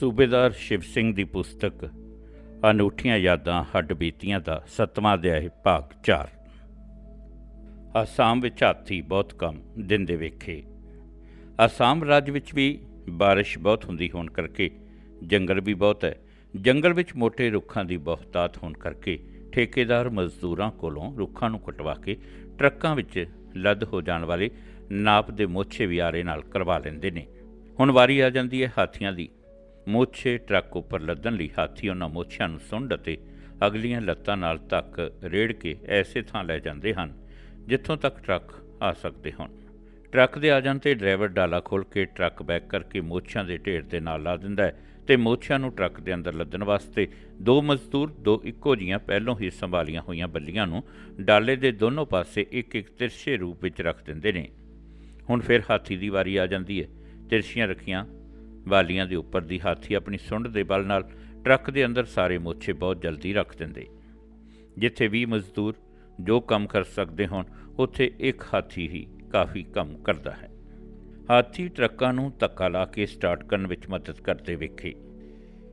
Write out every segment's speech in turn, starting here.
ਸੂਬੇਦਾਰ ਸ਼ਿਵ ਸਿੰਘ ਦੀ ਪੁਸਤਕ, ਅਨੂਠੀਆਂ ਯਾਦਾਂ ਹੱਡ ਬੀਤੀਆਂ ਦਾ ਸੱਤਵਾਂ ਅਧਿਆਇ, ਭਾਗ 4 ਅਸਾਮ ਵਿੱਚ ਹਾਥੀ ਬਹੁਤ ਕਮ ਦਿੰਦੇ ਵੇਖੇ। ਅਸਾਮ ਰਾਜ ਵਿੱਚ ਵੀ ਬਾਰਿਸ਼ ਬਹੁਤ ਹੁੰਦੀ ਹੋਣ ਕਰਕੇ ਜੰਗਲ ਵੀ ਬਹੁਤ ਹੈ। ਜੰਗਲ ਵਿੱਚ ਮੋٹے ਰੁੱਖਾਂ ਦੀ ਬਹੁਤਾਤ ਹੋਣ ਕਰਕੇ ਠੇਕੇਦਾਰ ਮਜ਼ਦੂਰਾਂ ਕੋਲੋਂ ਰੁੱਖਾਂ ਨੂੰ ਕਟਵਾ ਕੇ ਟਰੱਕਾਂ ਵਿੱਚ ਲੱਦ ਹੋ ਜਾਣ ਵਾਲੇ ਨਾਪ ਦੇ ਮੋਛੇ ਵਿਆਰੇ ਨਾਲ ਕਰਵਾ ਲੈਂਦੇ ਨੇ। ਹੁਣ ਵਾਰੀ ਆ ਜਾਂਦੀ ਹੈ ਹਾਥੀਆਂ ਦੀ। ਮੋਛੇ ਟਰੱਕ ਉੱਪਰ ਲੱਦਣ ਲਈ ਹਾਥੀ ਉਹਨਾਂ ਮੋਛਿਆਂ ਨੂੰ ਸੁੰਡ ਅਤੇ ਅਗਲੀਆਂ ਲੱਤਾਂ ਨਾਲ ਧੱਕ ਰੇੜ ਕੇ ਐਸੇ ਥਾਂ ਲੈ ਜਾਂਦੇ ਹਨ ਜਿੱਥੋਂ ਤੱਕ ਟਰੱਕ ਆ ਸਕਦੇ ਹੋਣ। ਟਰੱਕ ਦੇ ਆ ਜਾਣ ਤੇ ਡਰਾਈਵਰ ਡਾਲਾ ਖੋਲ ਕੇ ਟਰੱਕ ਬੈਕ ਕਰਕੇ ਮੋਛਿਆਂ ਦੇ ਢੇਰ ਦੇ ਨਾਲ ਲਾ ਦਿੰਦਾ ਹੈ ਤੇ ਮੋਛਿਆਂ ਨੂੰ ਟਰੱਕ ਦੇ ਅੰਦਰ ਲੱਦਣ ਵਾਸਤੇ ਦੋ ਮਜ਼ਦੂਰ, ਦੋ ਇੱਕੋ ਜੀਆਂ ਪਹਿਲੋਂ ਹੀ ਸੰਭਾਲੀਆਂ ਹੋਈਆਂ ਬੱਲੀਆਂ ਨੂੰ ਡਾਲੇ ਦੇ ਦੋਨੋਂ ਪਾਸੇ ਇੱਕ ਇੱਕ ਤਿਰਛੇ ਰੂਪ ਵਿੱਚ ਰੱਖ ਦਿੰਦੇ ਨੇ। ਹੁਣ ਫਿਰ ਹਾਥੀ ਦੀ ਵਾਰੀ ਆ ਜਾਂਦੀ ਹੈ। ਤਿਰਛੀਆਂ ਰੱਖੀਆਂ ਵਾਲੀਆਂ ਦੇ ਉੱਪਰ ਦੀ ਹਾਥੀ ਆਪਣੀ ਸੁੰਡ ਦੇ ਬਲ ਨਾਲ ਟਰੱਕ ਦੇ ਅੰਦਰ ਸਾਰੇ ਮੋਛੇ ਬਹੁਤ ਜਲਦੀ ਰੱਖ ਦਿੰਦੇ। ਜਿੱਥੇ 20 ਮਜ਼ਦੂਰ ਜੋ ਕੰਮ ਕਰ ਸਕਦੇ ਹੋਣ, ਉੱਥੇ ਇੱਕ ਹਾਥੀ ਹੀ ਕਾਫੀ ਕੰਮ ਕਰਦਾ ਹੈ। ਹਾਥੀ ਟਰੱਕਾਂ ਨੂੰ ਧੱਕਾ ਲਾ ਕੇ ਸਟਾਰਟ ਕਰਨ ਵਿੱਚ ਮਦਦ ਕਰਦੇ ਵੇਖੇ।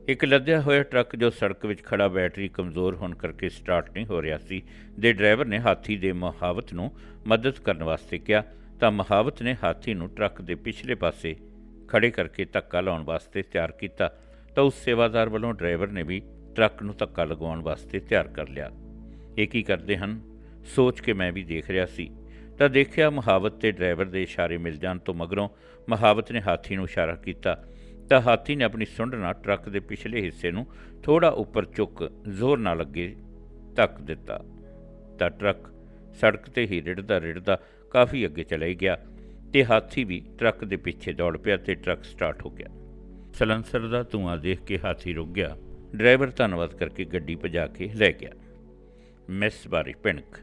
ਇੱਕ ਲੱਦਿਆ ਹੋਇਆ ਟਰੱਕ ਜੋ ਸੜਕ ਵਿੱਚ ਖੜਾ ਬੈਟਰੀ ਕਮਜ਼ੋਰ ਹੋਣ ਕਰਕੇ ਸਟਾਰਟ ਨਹੀਂ ਹੋ ਰਿਹਾ ਸੀ, ਦੇ ਡਰਾਈਵਰ ਨੇ ਹਾਥੀ ਦੇ ਮੁਹਾਵਤ ਨੂੰ ਮਦਦ ਕਰਨ ਵਾਸਤੇ ਕਿਹਾ, ਤਾਂ ਮੁਹਾਵਤ ਨੇ ਹਾਥੀ ਨੂੰ ਟਰੱਕ ਦੇ ਪਿਛਲੇ ਪਾਸੇ ਖੜੇ ਕਰਕੇ ਧੱਕਾ ਲਾਉਣ ਵਾਸਤੇ ਤਿਆਰ ਕੀਤਾ, ਤਾਂ ਉਸ ਸੇਵਾਦਾਰ ਵੱਲੋਂ ਡਰਾਈਵਰ ਨੇ ਵੀ ਟਰੱਕ ਨੂੰ ਧੱਕਾ ਲਗਾਉਣ ਵਾਸਤੇ ਤਿਆਰ ਕਰ ਲਿਆ। ਇਹ ਕੀ ਕਰਦੇ ਹਨ? ਸੋਚ ਕੇ ਮੈਂ ਵੀ ਦੇਖ ਰਿਹਾ ਸੀ। ਤਾਂ ਦੇਖਿਆ ਮੁਹਾਵਤ ਤੇ ਡਰਾਈਵਰ ਦੇ ਇਸ਼ਾਰੇ ਮਿਲ ਜਾਣ ਤੋਂ ਮਗਰੋਂ ਮੁਹਾਵਤ ਨੇ ਹਾਥੀ ਨੂੰ ਇਸ਼ਾਰਾ ਕੀਤਾ। ਤਾਂ ਹਾਥੀ ਨੇ ਆਪਣੀ ਸੁੰਡ ਨਾਲ ਟਰੱਕ ਦੇ ਪਿਛਲੇ ਹਿੱਸੇ ਨੂੰ ਥੋੜਾ ਉੱਪਰ ਚੁੱਕ ਜ਼ੋਰ ਨਾਲ ਅੱਗੇ ਧੱਕ ਦਿੱਤਾ। ਤਾਂ ਟਰੱਕ ਸੜਕ ਤੇ ਹੀ ਰਿੜਦਾ ਰਿੜਦਾ ਕਾਫੀ ਅੱਗੇ ਚਲਾ ਹੀ ਗਿਆ। ਤੇ ਹਾਥੀ ਵੀ ਟਰੱਕ ਦੇ ਪਿੱਛੇ ਦੌੜ ਪਿਆ ਤੇ ਟਰੱਕ ਸਟਾਰਟ ਹੋ ਗਿਆ। ਸਲੰਸਰ ਦਾ ਧੂੰਆਂ ਦੇਖ ਕੇ ਹਾਥੀ ਰੁਕ ਗਿਆ। ਡਰਾਈਵਰ ਧੰਨਵਾਦ ਕਰਕੇ ਗੱਡੀ ਭਜਾ ਕੇ ਲੈ ਗਿਆ। ਮਿਸ ਬਾਰੀ ਪਿੰਕ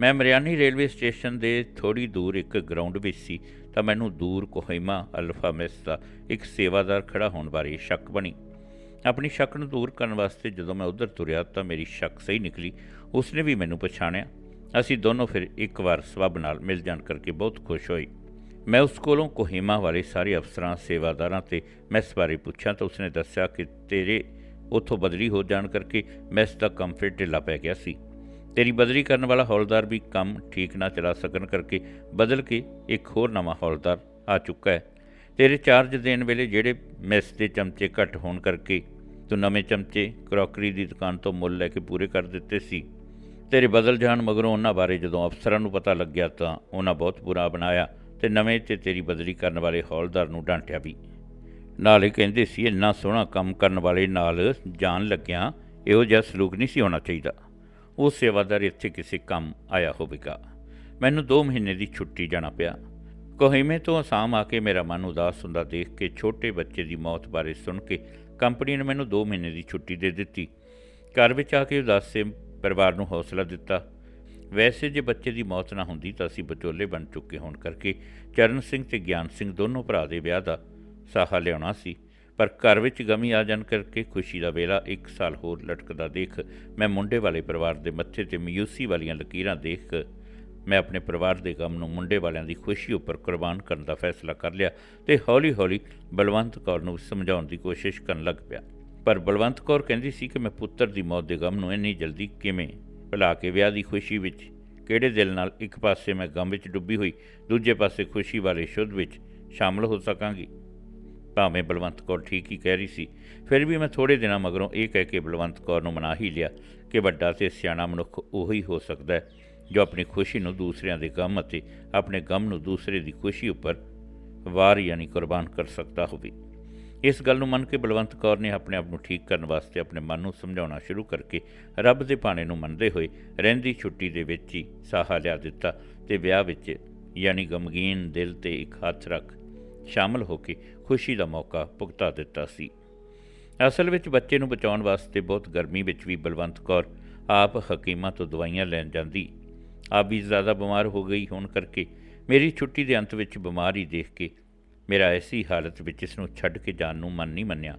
ਮੈਂ ਮਰਿਆਨੀ ਰੇਲਵੇ ਸਟੇਸ਼ਨ ਦੇ ਥੋੜੀ ਦੂਰ ਇੱਕ ਗਰਾਊਂਡ ਵਿੱਚ ਸੀ, ਤਾਂ ਮੈਨੂੰ ਦੂਰ ਕੋਹਿਮਾ, ਅਲਫਾ ਮਿਸ ਦਾ ਇੱਕ ਸੇਵਾਦਾਰ ਖੜਾ ਹੋਣ ਬਾਰੇ ਸ਼ੱਕ ਬਣੀ। ਆਪਣੀ ਸ਼ੱਕ ਨੂੰ ਦੂਰ ਕਰਨ ਵਾਸਤੇ ਜਦੋਂ ਮੈਂ ਉਧਰ ਤੁਰਿਆ ਤਾਂ ਮੇਰੀ ਸ਼ੱਕ ਸਹੀ ਨਿਕਲੀ। ਉਸਨੇ ਵੀ ਮੈਨੂੰ ਪਛਾਣਿਆ। ਅਸੀਂ ਦੋਨੋਂ ਫਿਰ ਇੱਕ ਵਾਰ ਸਵੱਬ ਨਾਲ ਮਿਲ ਜਾਣ ਕਰਕੇ ਬਹੁਤ ਖੁਸ਼ ਹੋਏ। ਮੈਂ ਉਸ ਕੋਲੋਂ ਕੋਹਿਮਾ ਵਾਲੇ ਸਾਰੇ ਅਫਸਰਾਂ, ਸੇਵਾਦਾਰਾਂ ਤੇ ਮੈਸ ਬਾਰੇ ਪੁੱਛਿਆ ਤਾਂ ਉਸਨੇ ਦੱਸਿਆ ਕਿ ਤੇਰੇ ਉੱਥੋਂ ਬਦਲੀ ਹੋ ਜਾਣ ਕਰਕੇ ਮੈਸ ਦਾ ਕੰਮ ਫਿਰ ਢਿੱਲਾ ਪੈ ਗਿਆ ਸੀ। ਤੇਰੀ ਬਦਲੀ ਕਰਨ ਵਾਲਾ ਹੌਲਦਾਰ ਵੀ ਕੰਮ ਠੀਕ ਨਾ ਚਲਾ ਸਕਣ ਕਰਕੇ ਬਦਲ ਕੇ ਇੱਕ ਹੋਰ ਨਵਾਂ ਹੌਲਦਾਰ ਆ ਚੁੱਕਾ ਹੈ। ਤੇਰੇ ਚਾਰਜ ਦੇਣ ਵੇਲੇ ਜਿਹੜੇ ਮੈਸ ਦੇ ਚਮਚੇ ਘੱਟ ਹੋਣ ਕਰਕੇ ਤੂੰ ਨਵੇਂ ਚਮਚੇ ਕਰੋਕਰੀ ਦੀ ਦੁਕਾਨ ਤੋਂ ਮੁੱਲ ਲੈ ਕੇ ਪੂਰੇ ਕਰ ਦਿੱਤੇ ਸੀ। ਤੇਰੇ ਬਦਲ ਜਾਣ ਮਗਰੋਂ ਉਹਨਾਂ ਬਾਰੇ ਜਦੋਂ ਅਫਸਰਾਂ ਨੂੰ ਪਤਾ ਲੱਗਿਆ ਤਾਂ ਉਹਨਾਂ ਬਹੁਤ ਬੁਰਾ ਬਣਾਇਆ। ਤੇ ਨਵੇਂ ਤੇ ਤੇਰੀ ਬਦਲੀ ਕਰਨ ਵਾਲੇ ਹੌਲਦਾਰ ਨੂੰ ਡਾਂਟਿਆ ਵੀ। ਨਾਲੇ ਕਹਿੰਦੇ ਸੀ, ਇੰਨਾ ਸੋਹਣਾ ਕੰਮ ਕਰਨ ਵਾਲੇ ਨਾਲ ਜਾਣ ਲੱਗਿਆ ਇਹੋ ਜਿਹਾ ਸਲੂਕ ਨਹੀਂ ਸੀ ਹੋਣਾ ਚਾਹੀਦਾ। ਉਹ ਸੇਵਾਦਾਰ ਇੱਥੇ ਕਿਸੇ ਕੰਮ ਆਇਆ ਹੋਵੇਗਾ। ਮੈਨੂੰ 2 ਮਹੀਨੇ ਦੀ ਛੁੱਟੀ ਜਾਣਾ ਪਿਆ। ਕੋਹਿਮੇ ਤੋਂ ਅਸਾਮ ਆ ਕੇ ਮੇਰਾ ਮਨ ਉਦਾਸ ਹੁੰਦਾ ਦੇਖ ਕੇ ਛੋਟੇ ਬੱਚੇ ਦੀ ਮੌਤ ਬਾਰੇ ਸੁਣ ਕੇ ਕੰਪਨੀ ਨੇ ਮੈਨੂੰ 2 ਮਹੀਨੇ ਦੀ ਛੁੱਟੀ ਦੇ ਦਿੱਤੀ। ਘਰ ਵਿੱਚ ਆ ਕੇ ਉਦਾਸ ਉਦਾਸੇ ਪਰਿਵਾਰ ਨੂੰ ਹੌਸਲਾ ਦਿੱਤਾ। ਵੈਸੇ ਜੇ ਬੱਚੇ ਦੀ ਮੌਤ ਨਾ ਹੁੰਦੀ ਤਾਂ ਅਸੀਂ ਵਿਚੋਲੇ ਬਣ ਚੁੱਕੇ ਹੋਣ ਕਰਕੇ ਚਰਨ ਸਿੰਘ ਤੇ ਗਿਆਨ ਸਿੰਘ ਦੋਨੋਂ ਭਰਾ ਦੇ ਵਿਆਹ ਦਾ ਸਾਹਾ ਲਿਆਉਣਾ ਸੀ। ਪਰ ਘਰ ਵਿੱਚ ਗਮੀ ਆ ਜਾਣ ਕਰਕੇ ਖੁਸ਼ੀ ਦਾ ਵੇਲਾ ਇੱਕ ਸਾਲ ਹੋਰ ਲਟਕਦਾ ਦੇਖ ਮੈਂ ਮੁੰਡੇ ਵਾਲੇ ਪਰਿਵਾਰ ਦੇ ਮੱਥੇ ਤੇ ਮਯੂਸੀ ਵਾਲੀਆਂ ਲਕੀਰਾਂ ਦੇਖ ਮੈਂ ਆਪਣੇ ਪਰਿਵਾਰ ਦੇ ਗਮ ਨੂੰ ਮੁੰਡੇ ਵਾਲਿਆਂ ਦੀ ਖੁਸ਼ੀ ਉੱਪਰ ਕੁਰਬਾਨ ਕਰਨ ਦਾ ਫੈਸਲਾ ਕਰ ਲਿਆ ਤੇ ਹੌਲੀ-ਹੌਲੀ ਬਲਵੰਤ ਕੌਰ ਨੂੰ ਸਮਝਾਉਣ ਦੀ ਕੋਸ਼ਿਸ਼ ਕਰਨ ਲੱਗ ਪਿਆ। ਪਰ ਬਲਵੰਤ ਕੌਰ ਕਹਿੰਦੀ ਸੀ ਕਿ ਮੈਂ ਪੁੱਤਰ ਦੀ ਮੌਤ ਦੇ ਗਮ ਨੂੰ ਇੰਨੀ ਜਲਦੀ ਕਿਵੇਂ ਭੁਲਾ ਕੇ ਵਿਆਹ ਦੀ ਖੁਸ਼ੀ ਵਿੱਚ ਕਿਹੜੇ ਦਿਲ ਨਾਲ ਇੱਕ ਪਾਸੇ ਮੈਂ ਗਮ ਵਿੱਚ ਡੁੱਬੀ ਹੋਈ, ਦੂਜੇ ਪਾਸੇ ਖੁਸ਼ੀ ਵਾਲੇ ਸ਼ੁੱਧ ਵਿੱਚ ਸ਼ਾਮਲ ਹੋ ਸਕਾਂਗੀ। ਭਾਵੇਂ ਬਲਵੰਤ ਕੌਰ ਠੀਕ ਹੀ ਕਹਿ ਰਹੀ ਸੀ, ਫਿਰ ਵੀ ਮੈਂ ਥੋੜੇ ਦਿਨਾਂ ਮਗਰੋਂ ਇਹ ਕਹਿ ਕੇ ਬਲਵੰਤ ਕੌਰ ਨੂੰ ਮਨਾ ਹੀ ਲਿਆ ਕਿ ਵੱਡਾ ਤੇ ਸਿਆਣਾ ਮਨੁੱਖ ਉਹੀ ਹੋ ਸਕਦਾ ਹੈ ਜੋ ਆਪਣੀ ਖੁਸ਼ੀ ਨੂੰ ਦੂਸਰਿਆਂ ਦੇ ਗਮ ਅਤੇ ਆਪਣੇ ਗਮ ਨੂੰ ਦੂਸਰੇ ਦੀ ਖੁਸ਼ੀ ਉੱਪਰ ਵਾਰ ਯਾਨੀ ਕੁਰਬਾਨ ਕਰ ਸਕਦਾ ਹੋਵੇ। ਇਸ ਗੱਲ ਨੂੰ ਮੰਨ ਕੇ ਬਲਵੰਤ ਕੌਰ ਨੇ ਆਪਣੇ ਆਪ ਨੂੰ ਠੀਕ ਕਰਨ ਵਾਸਤੇ ਆਪਣੇ ਮਨ ਨੂੰ ਸਮਝਾਉਣਾ ਸ਼ੁਰੂ ਕਰਕੇ ਰੱਬ ਦੇ ਪਾਣੇ ਨੂੰ ਮੰਨਦੇ ਹੋਏ ਰਹਿੰਦੀ ਛੁੱਟੀ ਦੇ ਵਿੱਚ ਹੀ ਸਾਹਾ ਲਿਆ ਦਿੱਤਾ ਤੇ ਵਿਆਹ ਵਿੱਚ ਯਾਨੀ ਗਮਗੀਨ ਦਿਲ ਤੇ ਇੱਕ ਹੱਥ ਰੱਖ ਸ਼ਾਮਲ ਹੋ ਕੇ ਖੁਸ਼ੀ ਦਾ ਮੌਕਾ ਭੁਗਤਾ ਦਿੱਤਾ ਸੀ। ਅਸਲ ਵਿੱਚ ਬੱਚੇ ਨੂੰ ਬਚਾਉਣ ਵਾਸਤੇ ਬਹੁਤ ਗਰਮੀ ਵਿੱਚ ਵੀ ਬਲਵੰਤ ਕੌਰ ਆਪ ਹਕੀਮਾਂ ਤੋਂ ਦਵਾਈਆਂ ਲੈਣ ਜਾਂਦੀ। ਆਪ ਵੀ ਜ਼ਿਆਦਾ ਬਿਮਾਰ ਹੋ ਗਈ ਹੋਣ ਕਰਕੇ ਮੇਰੀ ਛੁੱਟੀ ਦੇ ਅੰਤ ਵਿੱਚ ਬਿਮਾਰੀ ਦੇਖ ਕੇ ਮੇਰਾ ਐਸੀ ਹਾਲਤ ਵਿੱਚ ਇਸ ਨੂੰ ਛੱਡ ਕੇ ਜਾਣ ਨੂੰ ਮਨ ਨਹੀਂ ਮੰਨਿਆ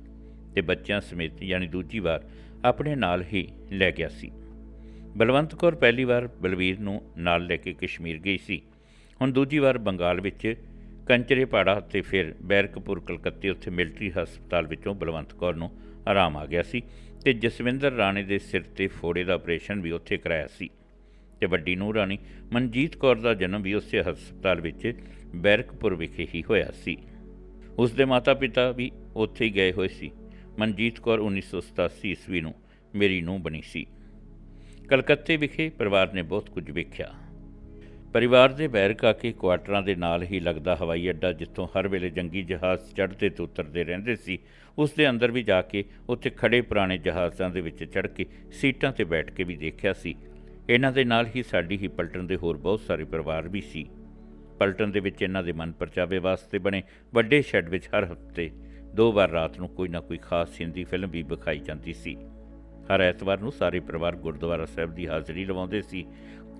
ਤੇ ਬੱਚਿਆਂ ਸਮੇਤ ਯਾਨੀ ਦੂਜੀ ਵਾਰ ਆਪਣੇ ਨਾਲ ਹੀ ਲੈ ਗਿਆ ਸੀ। ਬਲਵੰਤ ਕੌਰ ਪਹਿਲੀ ਵਾਰ ਬਲਵੀਰ ਨੂੰ ਨਾਲ ਲੈ ਕੇ ਕਸ਼ਮੀਰ ਗਈ ਸੀ। ਹੁਣ ਦੂਜੀ ਵਾਰ ਬੰਗਾਲ ਵਿੱਚ ਕੰਚਰੇ ਪਾੜਾ ਤੇ ਫਿਰ ਬੈਰਕਪੁਰ, ਕਲਕੱਤੇ ਉੱਥੇ ਮਿਲਟਰੀ ਹਸਪਤਾਲ ਵਿੱਚੋਂ ਬਲਵੰਤ ਕੌਰ ਨੂੰ ਆਰਾਮ ਆ ਗਿਆ ਸੀ ਤੇ ਜਸਵਿੰਦਰ ਰਾਣੇ ਦੇ ਸਿਰ ਤੇ ਫੋੜੇ ਦਾ ਆਪਰੇਸ਼ਨ ਵੀ ਉੱਥੇ ਕਰਾਇਆ ਸੀ ਤੇ ਵੱਡੀ ਨੂੰਹ ਰਾਣੀ ਮਨਜੀਤ ਕੌਰ ਦਾ ਜਨਮ ਵੀ ਉਸੇ ਹਸਪਤਾਲ ਵਿੱਚ ਬੈਰਕਪੁਰ ਵਿਖੇ ਹੀ ਹੋਇਆ ਸੀ। ਉਸ ਦੇ ਮਾਤਾ-ਪਿਤਾ ਵੀ ਉੱਥੇ ਹੀ ਗਏ ਹੋਏ ਸੀ। ਮਨਜੀਤ ਕੌਰ 1987 ਈਸਵੀ ਨੂੰ ਮੇਰੀ ਨੂੰਹ ਬਣੀ ਸੀ। ਕਲਕੱਤੇ ਵਿਖੇ ਪਰਿਵਾਰ ਨੇ ਬਹੁਤ ਕੁਝ ਵੇਖਿਆ। ਪਰਿਵਾਰ ਦੇ ਬੈਰਕ ਆ ਕੇ ਕੁਆਟਰਾਂ ਦੇ ਨਾਲ ਹੀ ਲੱਗਦਾ ਹਵਾਈ ਅੱਡਾ ਜਿੱਥੋਂ ਹਰ ਵੇਲੇ ਜੰਗੀ ਜਹਾਜ਼ ਚੜ੍ਹਦੇ ਤੇ ਉਤਰਦੇ ਰਹਿੰਦੇ ਸੀ, ਉਸ ਦੇ ਅੰਦਰ ਵੀ ਜਾ ਕੇ ਉੱਥੇ ਖੜੇ ਪੁਰਾਣੇ ਜਹਾਜ਼ਾਂ ਦੇ ਵਿੱਚ ਚੜ੍ਹ ਕੇ ਸੀਟਾਂ ਤੇ ਬੈਠ ਕੇ ਵੀ ਦੇਖਿਆ ਸੀ। ਇਹਨਾਂ ਦੇ ਨਾਲ ਹੀ ਸਾਡੀ ਹੀ ਪਲਟਨ ਦੇ ਹੋਰ ਬਹੁਤ ਸਾਰੇ ਪਰਿਵਾਰ ਵੀ ਸੀ। ਪਲਟਨ ਦੇ ਵਿੱਚ ਇਹਨਾਂ ਦੇ ਮਨ ਪਰਚਾਵੇ ਵਾਸਤੇ ਬਣੇ। ਵੱਡੇ ਸ਼ੈੱਡ ਵਿੱਚ ਹਰ ਹਫ਼ਤੇ ਦੋ ਵਾਰ ਰਾਤ ਨੂੰ ਕੋਈ ਨਾ ਕੋਈ ਖਾਸ ਹਿੰਦੀ ਫਿਲਮ ਵੀ ਵਿਖਾਈ ਜਾਂਦੀ ਸੀ। ਹਰ ਐਤਵਾਰ ਨੂੰ ਸਾਰੇ ਪਰਿਵਾਰ ਗੁਰਦੁਆਰਾ ਸਾਹਿਬ ਦੀ ਹਾਜ਼ਰੀ ਲਵਾਉਂਦੇ ਸੀ।